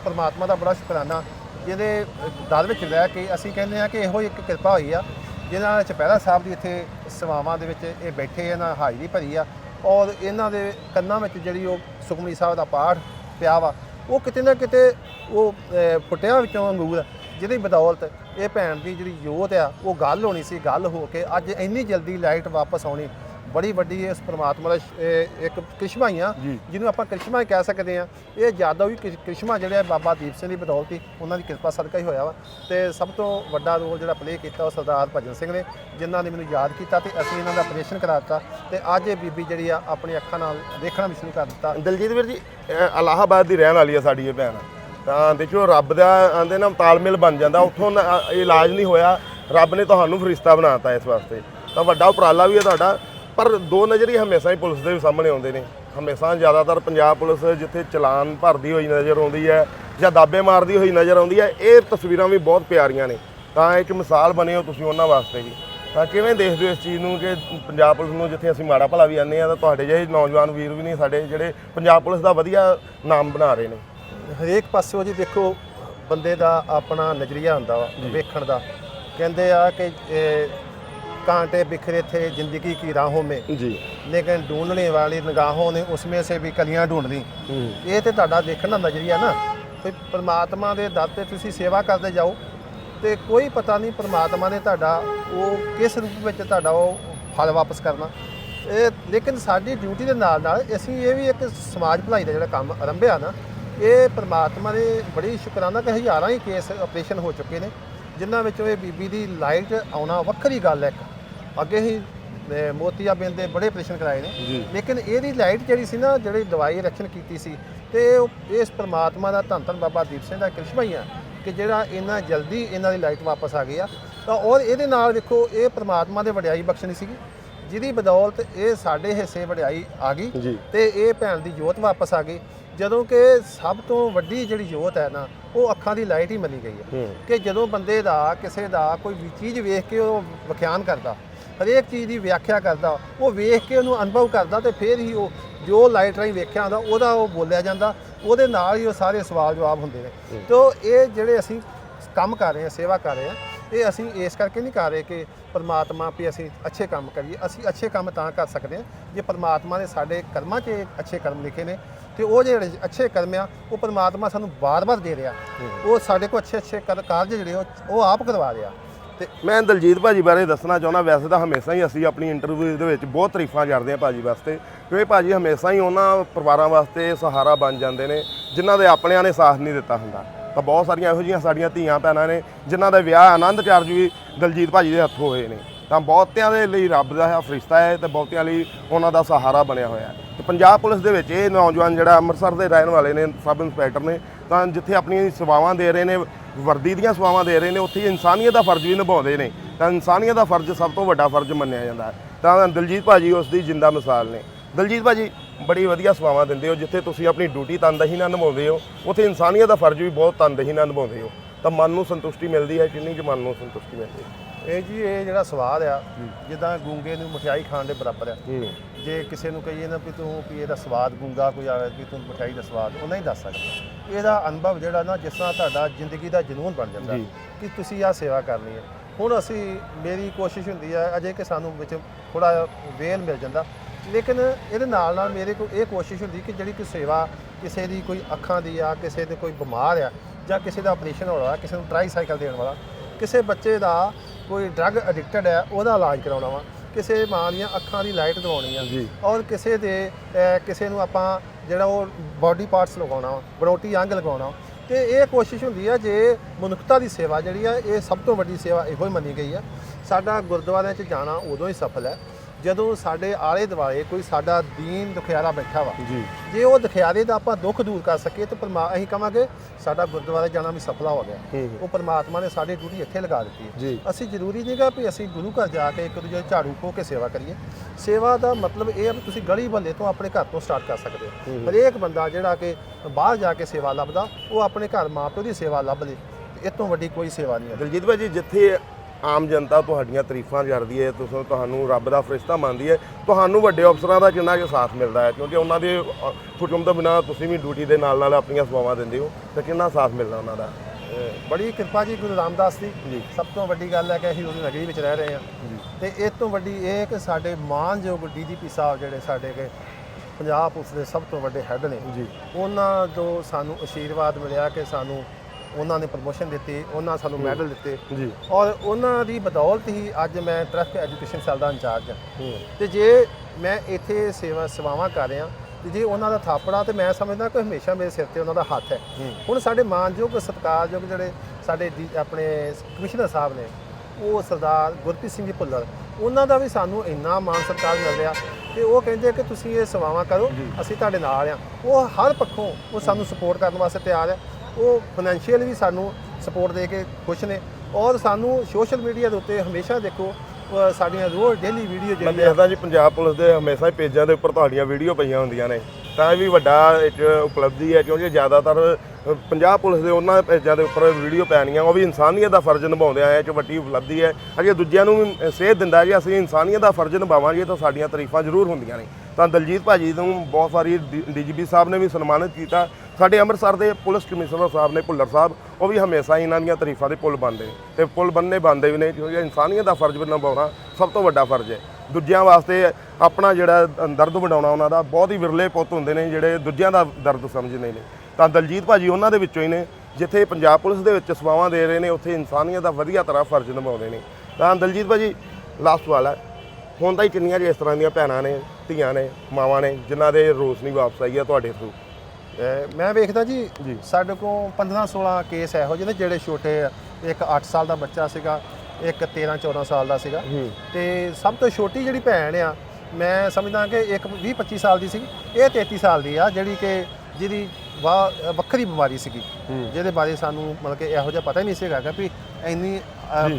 ਪਰਮਾਤਮਾ ਦਾ ਬੜਾ ਸ਼ੁਕਰਾਨਾ ਜਿਹਦੇ ਦਰ ਵਿੱਚ ਰਹਿ ਕੇ ਅਸੀਂ ਕਹਿੰਦੇ ਆ ਕਿ ਇਹੋ ਇੱਕ ਕਿਰਪਾ ਹੋਈ ਆ ਜਿਹਨਾਂ ਚਪਹਿਰਾ ਸਾਹਿਬ ਦੀ ਇੱਥੇ ਸੇਵਾਵਾਂ ਦੇ ਵਿੱਚ ਇਹ ਬੈਠੇ ਇਹਨਾਂ ਹਾਜ਼ਰੀ ਭਰੀ ਆ ਔਰ ਇਹਨਾਂ ਦੇ ਕੰਨਾਂ ਵਿੱਚ ਜਿਹੜੀ ਉਹ ਸੁਖਮਨੀ ਸਾਹਿਬ ਦਾ ਪਾਠ ਪਿਆ ਵਾ ਉਹ ਕਿਤੇ ਨਾ ਕਿਤੇ ਉਹ ਅਹ, ਵਿੱਚੋਂ ਅੰਗੂਰ ਜਿਹਦੀ ਬਦੌਲਤ ਇਹ ਭੈਣ ਦੀ ਜਿਹੜੀ ਜੋਤ ਆ ਉਹ ਗੱਲ ਹੋਣੀ ਸੀ ਗੱਲ ਹੋ ਕੇ ਅੱਜ ਇੰਨੀ ਜਲਦੀ ਲਾਈਟ ਵਾਪਸ ਆਉਣੀ। ਬੜੀ ਵੱਡੀ ਇਸ ਪ੍ਰਮਾਤਮਾ ਦਾ ਸ਼- ਇਹ ਇੱਕ ਕ੍ਰਿਸ਼ਮਾ ਹੀ ਆ ਜੀ। ਜਿਹਨੂੰ ਆਪਾਂ ਕ੍ਰਿਸ਼ਮਾ ਹੀ ਕਹਿ ਸਕਦੇ ਆ। ਇਹ ਜ਼ਿਆਦਾ ਵੀ ਕ੍ਰਿ- ਕ੍ਰਿਸ਼ਮਾ ਜਿਹੜਾ ਹੈ ਬਾਬਾ ਦੀਪ ਸਿੰਘ ਦੀ ਬਦੌਲਤ ਹੀ ਉਹਨਾਂ ਦੀ ਕਿਰਪਾ ਸਦਕਾ ਹੀ ਹੋਇਆ ਵਾ। ਤੇ ਸਭ ਤੋਂ ਵੱਡਾ ਰੋਲ ਜਿਹੜਾ ਪਲੇ ਕੀਤਾ ਉਹ ਸਰਦਾਰ ਭਜਨ ਸਿੰਘ ਨੇ ਜਿਨ੍ਹਾਂ ਨੇ ਮੈਨੂੰ ਯਾਦ ਕੀਤਾ ਤੇ ਅਸੀਂ ਇਹਨਾਂ ਦਾ ਆਪਰੇਸ਼ਨ ਕਰਾ ਦਿੱਤਾ। ਤੇ ਅੱਜ ਇਹ ਬੀਬੀ ਜਿਹੜੀ ਆ ਆਪਣੀ ਅੱਖਾਂ ਨਾਲ ਦੇਖਣਾ ਵੀ ਸ਼ੁਰੂ ਕਰ ਦਿੱਤਾ। ਦਲਜੀਤ ਵੀਰ ਜੀ ਇਹ ਇਲਾਹਾਬਾਦ ਦੀ ਰਹਿਣ ਵਾਲੀ ਆ ਸਾਡੀ ਇਹ ਭੈਣ। ਤਾਂ ਦੇਖਿਓ ਰੱਬ ਦਾ ਆਂਦੇ ਨਾ ਤਾਲਮੇਲ ਬਣ ਜਾਂਦਾ। ਉੱਥੋਂ ਨਾ- ਇਲਾਜ ਨਹੀਂ ਹੋਇਆ। ਰੱਬ ਨੇ ਤੁਹਾਨੂੰ ਫਰਿਸ਼ਤਾ ਬਣਾਤਾ ਇਸ ਵਾਸਤੇ। ਤਾਂ ਵੱਡਾ ਉਪਰਾਲਾ ਵੀ ਹੈ ਤੁਹਾਡਾ। ਪਰ ਦੋ ਨਜ਼ਰੀ ਹਮੇਸ਼ਾ ਹੀ ਪੁਲਿਸ ਦੇ ਵੀ ਸਾਹਮਣੇ ਆਉਂਦੇ ਨੇ। ਹਮੇਸ਼ਾ ਜ਼ਿਆਦਾਤਰ ਪੰਜਾਬ ਪੁਲਿਸ ਜਿੱਥੇ ਚਲਾਨ ਭਰਦੀ ਹੋਈ ਨਜ਼ਰ ਆਉਂਦੀ ਹੈ ਜਾਂ ਦਾਬੇ ਮਾਰਦੀ ਹੋਈ ਨਜ਼ਰ ਆਉਂਦੀ ਹੈ ਇਹ ਤਸਵੀਰਾਂ ਵੀ ਬਹੁਤ ਪਿਆਰੀਆਂ ਨੇ। ਤਾਂ ਇੱਕ ਮਿਸਾਲ ਬਣੇ ਹੋ ਤੁਸੀਂ ਉਹਨਾਂ ਵਾਸਤੇ ਵੀ ਤਾਂ ਕਿਵੇਂ ਦੇਖਦੇ ਹੋ ਇਸ ਚੀਜ਼ ਨੂੰ ਕਿ ਪੰਜਾਬ ਪੁਲਿਸ ਨੂੰ ਜਿੱਥੇ ਅਸੀਂ ਮਾੜਾ ਭਲਾ ਵੀ ਆਨੇ ਆ ਤਾਂ ਤੁਹਾਡੇ ਜਿਹੇ ਨੌਜਵਾਨ ਵੀਰ ਵੀ ਨਹੀਂ ਸਾਡੇ ਜਿਹੜੇ ਪੰਜਾਬ ਪੁਲਿਸ ਦਾ ਵਧੀਆ ਨਾਮ ਬਣਾ ਰਹੇ ਨੇ? ਹਰੇਕ ਪਾਸਿਓਂ ਜੀ ਦੇਖੋ ਬੰਦੇ ਦਾ ਆਪਣਾ ਨਜ਼ਰੀਆ ਹੁੰਦਾ ਵਾ ਵੇਖਣ ਦਾ। ਕਹਿੰਦੇ ਆ ਕਿ ਇਹ ਕਾਂਟੇ ਬਿਖਰੇ ਥੇ ਜ਼ਿੰਦਗੀ ਕੀ ਰਾਹੋਂ ਮੇ ਜੀ लेकिन ढूंढने वाली निगाहों ने उसमें से भी कलियां ढूंढ ली ਇਹ ਤੇ ਤੁਹਾਡਾ ਦੇਖਣ ਦਾ ਨਜ਼ਰੀਆ ਨਾ ਤੇ ਪ੍ਰਮਾਤਮਾ ਦੇ ਦਰ ਤੇ ਤੁਸੀਂ ਸੇਵਾ ਕਰਦੇ ਜਾਓ ਤੇ ਕੋਈ ਪਤਾ ਨਹੀਂ ਪ੍ਰਮਾਤਮਾ ਨੇ ਤੁਹਾਡਾ ਉਹ ਕਿਸ ਰੂਪ ਵਿੱਚ ਤੁਹਾਡਾ ਉਹ ਫਲ ਵਾਪਸ ਕਰਨਾ ਇਹ ਲੇਕਿਨ ਸਾਡੀ ਡਿਊਟੀ ਦੇ ਨਾਲ ਨਾਲ ਅਸੀਂ ਇਹ ਵੀ ਇੱਕ ਸਮਾਜ ਭਲਾਈ ਦਾ ਜਿਹੜਾ ਕੰਮ ਆਰੰਭਿਆ ਨਾ ਇਹ ਪ੍ਰਮਾਤਮਾ ਨੇ ਬੜੀ ਸ਼ੁਕਰਾਨਾ ਕਿ ਹਜ਼ਾਰਾਂ ਹੀ ਕੇਸ ਆਪਰੇਸ਼ਨ ਹੋ ਚੁੱਕੇ ਨੇ ਜਿਨ੍ਹਾਂ ਵਿੱਚੋਂ ਇਹ ਬੀਬੀ ਦੀ ਲਾਈਟ ਆਉਣਾ ਵੱਖਰੀ ਗੱਲ ਹੈ ਇੱਕ ਅੱਗੇ ਹੀ ਅਹ, ਮੋਤੀਆਬਿੰਦ ਦੇ ਬੜੇ ਆਪਰੇਸ਼ਨ ਕਰਾਏ ਨੇ। ਲੇਕਿਨ ਇਹਦੀ ਲਾਈਟ ਜਿਹੜੀ ਸੀ ਨਾ ਜਿਹੜੀ ਦਵਾਈ ਰਕਸ਼ਨ ਕੀਤੀ ਸੀ ਤੇ ਉਹ ਇਸ ਪ੍ਰਮਾਤਮਾ ਦਾ ਧੰਨ ਧੰਨ ਬਾਬਾ ਦੀਪ ਸਿੰਘ ਦਾ ਕ੍ਰਿਸ਼ਮਾ ਹੀ ਆ ਕਿ ਜਿਹੜਾ ਇੰਨਾ ਜਲਦੀ ਇਹਨਾਂ ਦੀ ਲਾਈਟ ਵਾਪਸ ਆ ਗਈ ਆ ਤਾਂ ਔਰ ਇਹਦੇ ਨਾਲ ਵੇਖੋ ਇਹ ਪ੍ਰਮਾਤਮਾ ਦੇ ਵਡਿਆਈ ਬਖਸ਼ਣੀ ਸੀਗੀ ਜਿਹਦੀ ਬਦੌਲਤ ਇਹ ਸਾਡੇ ਹਿੱਸੇ ਵਡਿਆਈ ਆ ਗਈ ਜੀ। ਤੇ ਇਹ ਭੈਣ ਦੀ ਜੋਤ ਵਾਪਸ ਆ ਗਈ ਜਦੋਂ ਕਿ ਸਭ ਤੋਂ ਵੱਡੀ ਜਿਹੜੀ ਜੋਤ ਹੈ ਨਾ ਉਹ ਅੱਖਾਂ ਦੀ ਲਾਈਟ ਹੀ ਮੰਨੀ ਗਈ ਹੂੰ ਕਿ ਜਦੋਂ ਬੰਦੇ ਦਾ ਕਿਸੇ ਦਾ ਕੋਈ ਵੀ ਚੀਜ਼ ਵੇਖ ਕੇ ਉਹ ਵਿਖਿਆਨ ਕਰਦਾ ਹਰੇਕ ਚੀਜ਼ ਦੀ ਵਿਆਖਿਆ ਕਰਦਾ ਉਹ ਵੇਖ ਕੇ ਉਹਨੂੰ ਅਨੁਭਵ ਕਰਦਾ ਤੇ ਫਿਰ ਹੀ ਉਹ ਜੋ ਲਾਈਟ ਰਾਹੀਂ ਵੇਖਿਆ ਹੁੰਦਾ ਉਹਦਾ ਉਹ ਬੋਲਿਆ ਜਾਂਦਾ ਉਹਦੇ ਨਾਲ ਹੀ ਉਹ ਸਾਰੇ ਸਵਾਲ ਜਵਾਬ ਹੁੰਦੇ ਨੇ। ਤੋਂ ਇਹ ਜਿਹੜੇ ਅਸੀਂ ਕੰਮ ਕਰ ਰਹੇ ਹਾਂ ਸੇਵਾ ਕਰ ਰਹੇ ਹਾਂ ਇਹ ਅਸੀਂ ਇਸ ਕਰਕੇ ਨਹੀਂ ਕਰ ਰਹੇ ਕਿ ਪਰਮਾਤਮਾ ਵੀ ਅਸੀਂ ਅੱਛੇ ਕੰਮ ਕਰੀਏ ਅਸੀਂ ਅੱਛੇ ਕੰਮ ਤਾਂ ਕਰ ਸਕਦੇ ਹਾਂ ਜੇ ਪਰਮਾਤਮਾ ਨੇ ਸਾਡੇ ਕਰਮਾਂ 'ਚ ਅੱਛੇ ਕਰਮ ਲਿਖੇ ਨੇ ਤੇ ਉਹ ਜਿਹੜੇ ਅੱਛੇ ਕਰਮ ਆ ਉਹ ਪਰਮਾਤਮਾ ਸਾਨੂੰ ਬਾਰ-ਬਾਰ ਦੇ ਰਿਹਾ। ਉਹ ਸਾਡੇ ਕੋਲ ਅੱਛੇ ਅੱਛੇ ਕਰ- ਕਾਰਜ ਜਿਹੜੇ ਉਹ ਉਹ ਆਪ ਕਰਵਾ ਰਿਹਾ। ਤੇ ਮੈਂ ਦਲਜੀਤ ਭਾਜੀ ਬਾਰੇ ਦੱਸਣਾ ਚਾਹੁੰਦਾ, ਵੈਸੇ ਤਾਂ ਹਮੇਸ਼ਾ ਹੀ ਅਸੀਂ ਆਪਣੀ ਇੰਟਰਵਿਊ ਦੇ ਵਿੱਚ ਬਹੁਤ ਤਾਰੀਫਾਂ ਕਰਦੇ ਹਾਂ ਭਾਜੀ ਵਾਸਤੇ, ਕਿਉਂਕਿ ਭਾਜੀ ਹਮੇਸ਼ਾ ਹੀ ਉਹਨਾਂ ਪਰਿਵਾਰਾਂ ਵਾਸਤੇ ਸਹਾਰਾ ਬਣ ਜਾਂਦੇ ਨੇ, ਜਿਨ੍ਹਾਂ ਦੇ ਆਪਣਿਆਂ ਨੇ ਸਾਥ ਨਹੀਂ ਦਿੱਤਾ ਹੁੰਦਾ। ਤਾਂ ਬਹੁਤ ਸਾਰੀਆਂ ਇਹੋ ਜਿਹੀਆਂ ਸਾਡੀਆਂ ਧੀਆਂ ਭੈਣਾਂ ਨੇ, ਜਿਨ੍ਹਾਂ ਦਾ ਵਿਆਹ ਆਨੰਦ ਚਾਰਜ ਵੀ ਦਲਜੀਤ ਭਾਜੀ ਦੇ ਹੱਥੋਂ ਹੋਏ ਨੇ। ਤਾਂ ਬਹੁਤਿਆਂ ਦੇ ਲਈ ਰੱਬ ਦਾ ਫਰਿਸ਼ਤਾ ਹੈ ਤੇ ਬਹੁਤਿਆਂ ਲਈ ਉਹਨਾਂ ਦਾ ਸਹਾਰਾ ਬਣਿਆ ਹੋਇਆ ਹੈ। ਤੇ ਪੰਜਾਬ ਪੁਲਿਸ ਦੇ ਵਿੱਚ ਇਹ ਨੌਜਵਾਨ ਜਿਹੜਾ ਅੰਮ੍ਰਿਤਸਰ ਦੇ ਰਹਿਣ ਵਾਲੇ ਨੇ ਸਬ ਇੰਸਪੈਕਟਰ ਨੇ, ਤਾਂ ਜਿੱਥੇ ਆਪਣੀਆਂ ਸੇਵਾਵਾਂ ਦੇ ਰਹੇ ਨੇ ਵਰਦੀ ਦੀਆਂ ਸੇਵਾਵਾਂ ਦੇ ਰਹੇ ਨੇ ਉੱਥੇ ਇਨਸਾਨੀਅਤ ਦਾ ਫਰਜ਼ ਵੀ ਨਿਭਾਉਂਦੇ ਨੇ। ਤਾਂ ਇਨਸਾਨੀਅਤ ਦਾ ਫਰਜ਼ ਸਭ ਤੋਂ ਵੱਡਾ ਫਰਜ਼ ਮੰਨਿਆ ਜਾਂਦਾ ਹੈ। ਤਾਂ ਦਲਜੀਤ ਭਾਜੀ ਉਸ ਦੀ ਜਿੰਦਾ ਮਿਸਾਲ ਨੇ। ਦਲਜੀਤ ਭਾਜੀ ਬੜੀ ਵਧੀਆ ਸੇਵਾਵਾਂ ਦਿੰਦੇ ਹੋ ਜਿੱਥੇ ਤੁਸੀਂ ਆਪਣੀ ਡਿਊਟੀ ਤਨਦੇਹੀ ਨਾਲ ਨਿਭਾਉਂਦੇ ਹੋ ਉੱਥੇ ਇਨਸਾਨੀਅਤ ਦਾ ਫਰਜ਼ ਵੀ ਬਹੁਤ ਤਨਦੇਹੀ ਨਾਲ ਨਿਭਾਉਂਦੇ ਹੋ। ਤਾਂ ਮਨ ਨੂੰ ਸੰਤੁਸ਼ਟੀ ਮਿਲਦੀ ਹੈ ਕਿੰਨੀ ਕੁ ਮਨ ਨੂੰ ਸੰਤੁਸ਼ਟੀ ਮਿਲਦੀ ਹੈ। ਇਹ ਜੀ ਇਹ ਜਿਹੜਾ ਸਵਾਦ ਆ ਜਿੱਦਾਂ ਗੂੰਗੇ ਨੂੰ ਮਠਿਆਈ ਖਾਣ ਦੇ ਬਰਾਬਰ ਆ। ਜੇ ਕਿਸੇ ਨੂੰ ਕਹੀਏ ਨਾ ਵੀ ਤੂੰ ਵੀ ਇਹਦਾ ਸਵਾਦ ਗੂੰਗਾ ਕੋਈ ਆਵੇ ਵੀ ਤੂੰ ਮਠਿਆਈ ਦਾ ਸਵਾਦ ਉਹ ਨਹੀਂ ਦੱਸ ਸਕਦਾ। ਇਹਦਾ ਅਨੁਭਵ ਜਿਹੜਾ ਨਾ ਜਿਸ ਤਰ੍ਹਾਂ ਤੁਹਾਡਾ ਜ਼ਿੰਦਗੀ ਦਾ ਜਨੂਨ ਬਣ ਜਾਂਦਾ। ਕਿ ਤੁਸੀਂ ਆਹ ਸੇਵਾ ਕਰਨੀ ਹੈ। ਹੁਣ ਅਸੀਂ ਮੇਰੀ ਕੋਸ਼ਿਸ਼ ਹੁੰਦੀ ਹੈ ਅਜੇ ਕਿ ਸਾਨੂੰ ਵਿੱਚ ਥੋੜਾ ਵੇਲ ਮਿਲ ਜਾਂਦਾ ਲੇਕਿਨ ਇਹਦੇ ਨਾਲ ਨਾਲ ਮੇਰੇ ਕੋਲ ਇਹ ਕੋਸ਼ਿਸ਼ ਹੁੰਦੀ ਕਿ ਜਿਹੜੀ ਕੋਈ ਸੇਵਾ ਕਿਸੇ ਦੀ ਕੋਈ ਅੱਖਾਂ ਦੀ ਆ ਕਿਸੇ ਦੇ ਕੋਈ ਬਿਮਾਰ ਆ ਜਾਂ ਕਿਸੇ ਦਾ ਆਪਰੇਸ਼ਨ ਹੋਣਾ ਵਾ ਕਿਸੇ ਨੂੰ ਟ੍ਰਾਈਸਾਈਕਲ ਦੇਣ ਵਾਲਾ ਕਿਸੇ ਬੱਚੇ ਦਾ ਕੋਈ ਡਰੱਗ ਐਡਿਕਟਡ ਹੈ ਉਹਦਾ ਇਲਾਜ ਕਰਾਉਣਾ ਵਾ। ਕਿਸੇ ਮਾਂ ਦੀਆਂ ਅੱਖਾਂ ਦੀ ਲਾਈਟ ਦਵਾਉਣੀ ਆ ਜੀ। ਔਰ ਕਿਸੇ ਦੇ ਅਹ, ਕਿਸੇ ਨੂੰ ਆਪਾਂ ਜਿਹੜਾ ਉਹ ਬਾਡੀ ਪਾਰਟਸ ਲਗਾਉਣਾ ਵਾ ਬਰੋਟੀ ਅੰਗ ਲਗਾਉਣਾ ਵਾ। ਤੇ ਇਹ ਕੋਸ਼ਿਸ਼ ਹੁੰਦੀ ਆ ਜੇ ਮਨੁੱਖਤਾ ਦੀ ਸੇਵਾ ਜਿਹੜੀ ਆ ਇਹ ਸਭ ਤੋਂ ਵੱਡੀ ਸੇਵਾ ਇਹੋ ਹੀ ਮੰਨੀ ਗਈ ਆ ਸਾਡਾ ਗੁਰਦੁਆਰਿਆਂ 'ਚ ਜਾਣਾ ਉਦੋਂ ਹੀ ਸਫਲ ਹੈ ਜਦੋਂ ਸਾਡੇ ਆਲੇ ਦੁਆਲੇ ਕੋਈ ਸਾਡਾ ਦੀਨ ਦੁਖਿਆਰਾ ਬੈਠਾ ਵਾ ਜੀ। ਜੇ ਉਹ ਦੁਖਿਆਰੇ ਦਾ ਆਪਾਂ ਦੁੱਖ ਦੂਰ ਕਰ ਸਕੀਏ ਤਾਂ ਪਰਮਾ ਅਸੀਂ ਕਵਾਂਗੇ ਸਾਡਾ ਗੁਰਦੁਆਰੇ ਜਾਣਾ ਵੀ ਸਫਲਾ ਹੋ ਗਿਆ। ਉਹ ਪਰਮਾਤਮਾ ਨੇ ਸਾਡੀ ਡਿਊਟੀ ਇੱਥੇ ਲਗਾ ਦਿੱਤੀ ਹੈ। ਅਸੀਂ ਜ਼ਰੂਰੀ ਨਹੀਂਗਾ ਵੀ ਅਸੀਂ ਗੁਰੂ ਘਰ ਜਾ ਕੇ ਇੱਕ ਦੂਜੇ ਝਾੜੂ ਖੋ ਕੇ ਸੇਵਾ ਕਰੀਏ। ਸੇਵਾ ਦਾ ਮਤਲਬ ਇਹ ਹੈ ਵੀ ਤੁਸੀਂ ਗਲੀ ਬੱਲੇ ਤੋਂ ਆਪਣੇ ਘਰ ਤੋਂ ਸਟਾਰਟ ਕਰ ਸਕਦੇ ਹੋ। ਹਰੇਕ ਬੰਦਾ ਜਿਹੜਾ ਕਿ ਬਾਹਰ ਜਾ ਕੇ ਸੇਵਾ ਲੱਭਦਾ ਉਹ ਆਪਣੇ ਘਰ ਮਾਂ ਪਿਓ ਦੀ ਸੇਵਾ ਲੱਭ ਲੇ। ਇਹ ਤੋਂ ਵੱਡੀ ਕੋਈ ਸੇਵਾ ਨਹੀਂ ਹੈ। ਦਲਜੀਤ ਭਾਜੀ ਜਿੱਥੇ ਆਮ ਜਨਤਾ ਤੁਹਾਡੀਆਂ ਤਾਰੀਫਾਂ ਕਰਦੀ ਹੈ ਤੁਸੀਂ ਤੁਹਾਨੂੰ ਰੱਬ ਦਾ ਫਰਿਸ਼ਤਾ ਮੰਨਦੀ ਹੈ ਤੁਹਾਨੂੰ ਵੱਡੇ ਅਫਸਰਾਂ ਦਾ ਕਿੰਨਾ ਕੁ ਸਾਥ ਮਿਲਦਾ ਹੈ? ਕਿਉਂਕਿ ਉਹਨਾਂ ਦੇ ਹੁਕਮ ਤੋਂ ਬਿਨਾਂ ਤੁਸੀਂ ਵੀ ਡਿਊਟੀ ਦੇ ਨਾਲ ਨਾਲ ਆਪਣੀਆਂ ਸੇਵਾਵਾਂ ਦਿੰਦੇ ਹੋ ਤਾਂ ਕਿੰਨਾ ਸਾਥ ਮਿਲਦਾ ਉਹਨਾਂ ਦਾ? ਬੜੀ ਕਿਰਪਾ ਜੀ ਗੁਰੂ ਰਾਮਦਾਸ ਦੀ। ਜੀ। ਸਭ ਤੋਂ ਵੱਡੀ ਗੱਲ ਹੈ ਕਿ ਅਸੀਂ ਉਹਦੀ ਨਗਰੀ ਵਿੱਚ ਰਹਿ ਰਹੇ ਹਾਂ। ਤੇ ਇਸ ਤੋਂ ਵੱਡੀ ਇਹ ਕਿ ਸਾਡੇ ਮਾਨਯੋਗ ਡੀਜੀਪੀ ਸਾਹਿਬ ਜਿਹੜੇ ਸਾਡੇ ਕੇ ਪੰਜਾਬ ਪੁਲਿਸ ਦੇ ਸਭ ਤੋਂ ਵੱਡੇ ਹੈੱਡ ਨੇ ਜੀ। ਉਹਨਾਂ ਤੋਂ ਸਾਨੂੰ ਆਸ਼ੀਰਵਾਦ ਮਿਲਿਆ ਕਿ ਸਾਨੂੰ ਉਹਨਾਂ ਨੇ ਪ੍ਰਮੋਸ਼ਨ ਦਿੱਤੀ ਉਹਨਾਂ ਸਾਨੂੰ ਮੈਡਲ ਦਿੱਤੇ। ਜੀ। ਔਰ ਉਹਨਾਂ ਦੀ ਬਦੌਲਤ ਹੀ ਅੱਜ ਮੈਂ ਟਰੱਸਟ ਐਜੂਕੇਸ਼ਨ ਸੈੱਲ ਦਾ ਇੰਚਾਰਜ ਹਾਂ। ਤੇ ਜੇ ਮੈਂ ਇੱਥੇ ਸੇਵਾ ਸੇਵਾਵਾਂ ਕਰ ਰਿਹਾ ਤੇ ਜੇ ਉਹਨਾਂ ਦਾ ਥਾਪੜਾ ਤੇ ਮੈਂ ਸਮਝਦਾ ਕਿ ਹਮੇਸ਼ਾ ਮੇਰੇ ਸਿਰ ਤੇ ਉਹਨਾਂ ਦਾ ਹੱਥ ਹੈ। ਹੁਣ ਸਾਡੇ ਮਾਨਯੋਗ ਸਤਿਕਾਰਯੋਗ ਜਿਹੜੇ ਸਾਡੇ ਆਪਣੇ ਕਮਿਸ਼ਨਰ ਸਾਹਿਬ ਨੇ ਉਹ ਸਰਦਾਰ ਗੁਰਪ੍ਰੀਤ ਸਿੰਘ ਜੀ ਭੁੱਲਰ ਉਹਨਾਂ ਦਾ ਵੀ ਸਾਨੂੰ ਇੰਨਾ ਮਾਣ ਸਤਿਕਾਰ ਮਿਲ ਰਿਹਾ। ਤੇ ਉਹ ਕਹਿੰਦੇ ਕਿ ਤੁਸੀਂ ਇਹ ਸੇਵਾਵਾਂ ਕਰੋ ਅਸੀਂ ਤੁਹਾਡੇ ਨਾਲ ਆ ਉਹ ਹਰ ਪੱਖੋਂ ਉਹ ਸਾਨੂੰ ਸਪੋਰਟ ਕਰਨ ਵਾਸਤੇ ਤਿਆਰ ਹੈ। ਉਹ ਫਾਈਨੈਂਸ਼ੀਅਲ ਵੀ ਸਾਨੂੰ ਸਪੋਰਟ ਦੇ ਕੇ ਖੁਸ਼ ਨੇ ਔਰ ਸਾਨੂੰ ਸੋਸ਼ਲ ਮੀਡੀਆ ਦੇ ਉੱਤੇ ਹਮੇਸ਼ਾ ਦੇਖੋ ਸਾਡੀਆਂ ਰੋਜ਼ ਡੇਲੀ ਵੀਡੀਓ ਮੈਂ ਦੇਖਦਾ ਜੀ, ਪੰਜਾਬ ਪੁਲਿਸ ਦੇ ਹਮੇਸ਼ਾ ਹੀ ਪੇਜਾਂ ਦੇ ਉੱਪਰ ਤੁਹਾਡੀਆਂ ਵੀਡੀਓ ਪਈਆਂ ਹੁੰਦੀਆਂ ਨੇ। ਤਾਂ ਇਹ ਵੀ ਵੱਡਾ ਇੱਕ ਉਪਲਬਧੀ ਹੈ, ਕਿਉਂਕਿ ਜ਼ਿਆਦਾਤਰ ਪੰਜਾਬ ਪੁਲਿਸ ਦੇ ਉਹਨਾਂ ਪੇਜਾਂ ਦੇ ਉੱਪਰ ਵੀਡੀਓ ਪੈਣੀਆਂ, ਉਹ ਵੀ ਇਨਸਾਨੀਅਤ ਦਾ ਫਰਜ਼ ਨਿਭਾਉਂਦੇ ਆਏ ਇਹ 'ਚ ਵੱਡੀ ਉਪਲਬਧੀ ਹੈ। ਅਜੇ ਦੂਜਿਆਂ ਨੂੰ ਵੀ ਸੇਧ ਦਿੰਦਾ ਜੀ ਅਸੀਂ ਇਨਸਾਨੀਅਤ ਦਾ ਫਰਜ਼ ਨਿਭਾਵਾਂਗੇ ਤਾਂ ਸਾਡੀਆਂ ਤਾਰੀਫਾਂ ਜ਼ਰੂਰ ਹੁੰਦੀਆਂ ਨੇ। ਤਾਂ ਦਲਜੀਤ ਭਾਜੀ ਨੂੰ ਬਹੁਤ ਸਾਰੀ ਡੀਜੀਪੀ ਸਾਹਿਬ ਨੇ ਵੀ ਸਨਮਾਨਿਤ ਕੀਤਾ। ਸਾਡੇ ਅੰਮ੍ਰਿਤਸਰ ਦੇ ਪੁਲਿਸ ਕਮਿਸ਼ਨਰ ਸਾਹਿਬ ਨੇ, ਭੁੱਲਰ ਸਾਹਿਬ, ਉਹ ਵੀ ਹਮੇਸ਼ਾ ਹੀ ਇਹਨਾਂ ਦੀਆਂ ਤਾਰੀਫਾਂ ਦੇ ਪੁੱਲ ਬੰਦੇ ਨੇ ਤੇ ਪੁੱਲ ਬੰਨੇ ਬੰਦੇ ਵੀ ਨੇ ਕਿਉਂਕਿ ਇਨਸਾਨੀਅਤ ਦਾ ਫਰਜ਼ ਨਿਭਾਉਣਾ ਸਭ ਤੋਂ ਵੱਡਾ ਫਰਜ਼ ਹੈ। ਦੂਜਿਆਂ ਵਾਸਤੇ ਆਪਣਾ ਜਿਹੜਾ ਦਰਦ ਵਡਾਉਣਾ ਉਹਨਾਂ ਦਾ, ਬਹੁਤ ਹੀ ਵਿਰਲੇ ਪੁੱਤ ਹੁੰਦੇ ਨੇ ਜਿਹੜੇ ਦੂਜਿਆਂ ਦਾ ਦਰਦ ਸਮਝਦੇ ਨੇ। ਤਾਂ ਦਲਜੀਤ ਭਾਜੀ ਉਹਨਾਂ ਦੇ ਵਿੱਚੋਂ ਹੀ ਨੇ, ਜਿੱਥੇ ਪੰਜਾਬ ਪੁਲਿਸ ਦੇ ਵਿੱਚ ਸੇਵਾਵਾਂ ਦੇ ਰਹੇ ਨੇ, ਉੱਥੇ ਇਨਸਾਨੀਅਤ ਦਾ ਵਧੀਆ ਤਰ੍ਹਾਂ ਫਰਜ਼ ਨਿਭਾਉਂਦੇ ਨੇ। ਤਾਂ ਦਲਜੀਤ ਭਾਜੀ ਲਾਸਟ ਸਵਾਲ ਹੈ, ਹੁਣ ਤਾਂ ਹੀ ਕਿੰਨੀਆਂ ਜਿਸ ਤਰ੍ਹਾਂ ਦੀਆਂ ਭੈਣਾਂ ਨੇ, ਧੀਆਂ ਨੇ, ਮਾਵਾਂ ਨੇ, ਜਿਨ੍ਹਾਂ ਦੇ ਰੋਸ ਨਹੀਂ ਵਾਪਸ ਆਈ ਹੈ ਤੁਹਾਡੇ ਥਰੂ ਮੈਂ ਵੇਖਦਾ ਜੀ। ਸਾਡੇ ਕੋਲ 15 16 ਕੇਸ ਇਹੋ ਜਿਹੇ ਨੇ ਜਿਹੜੇ ਛੋਟੇ ਆ। ਇੱਕ 8 ਸਾਲ ਦਾ ਬੱਚਾ ਸੀਗਾ ਇੱਕ 13 14 ਸਾਲ ਦਾ ਸੀਗਾ। ਤੇ ਸਭ ਤੋਂ ਛੋਟੀ ਜਿਹੜੀ ਭੈਣ ਆ ਮੈਂ ਸਮਝਦਾ ਕਿ ਇੱਕ 20 25 ਸਾਲ ਦੀ ਸੀ ਇਹ 33 ਸਾਲ ਦੀ ਆ ਜਿਹੜੀ ਕਿ ਜਿਹਦੀ ਵੱਖਰੀ ਬਿਮਾਰੀ ਸੀਗੀ। ਜਿਹਦੇ ਬਾਰੇ ਸਾਨੂੰ ਮਤਲਬ ਕਿ ਇਹੋ ਜਿਹਾ ਪਤਾ ਹੀ ਨਹੀਂ ਸੀਗਾ ਕਿ ਵੀ ਇੰਨੀ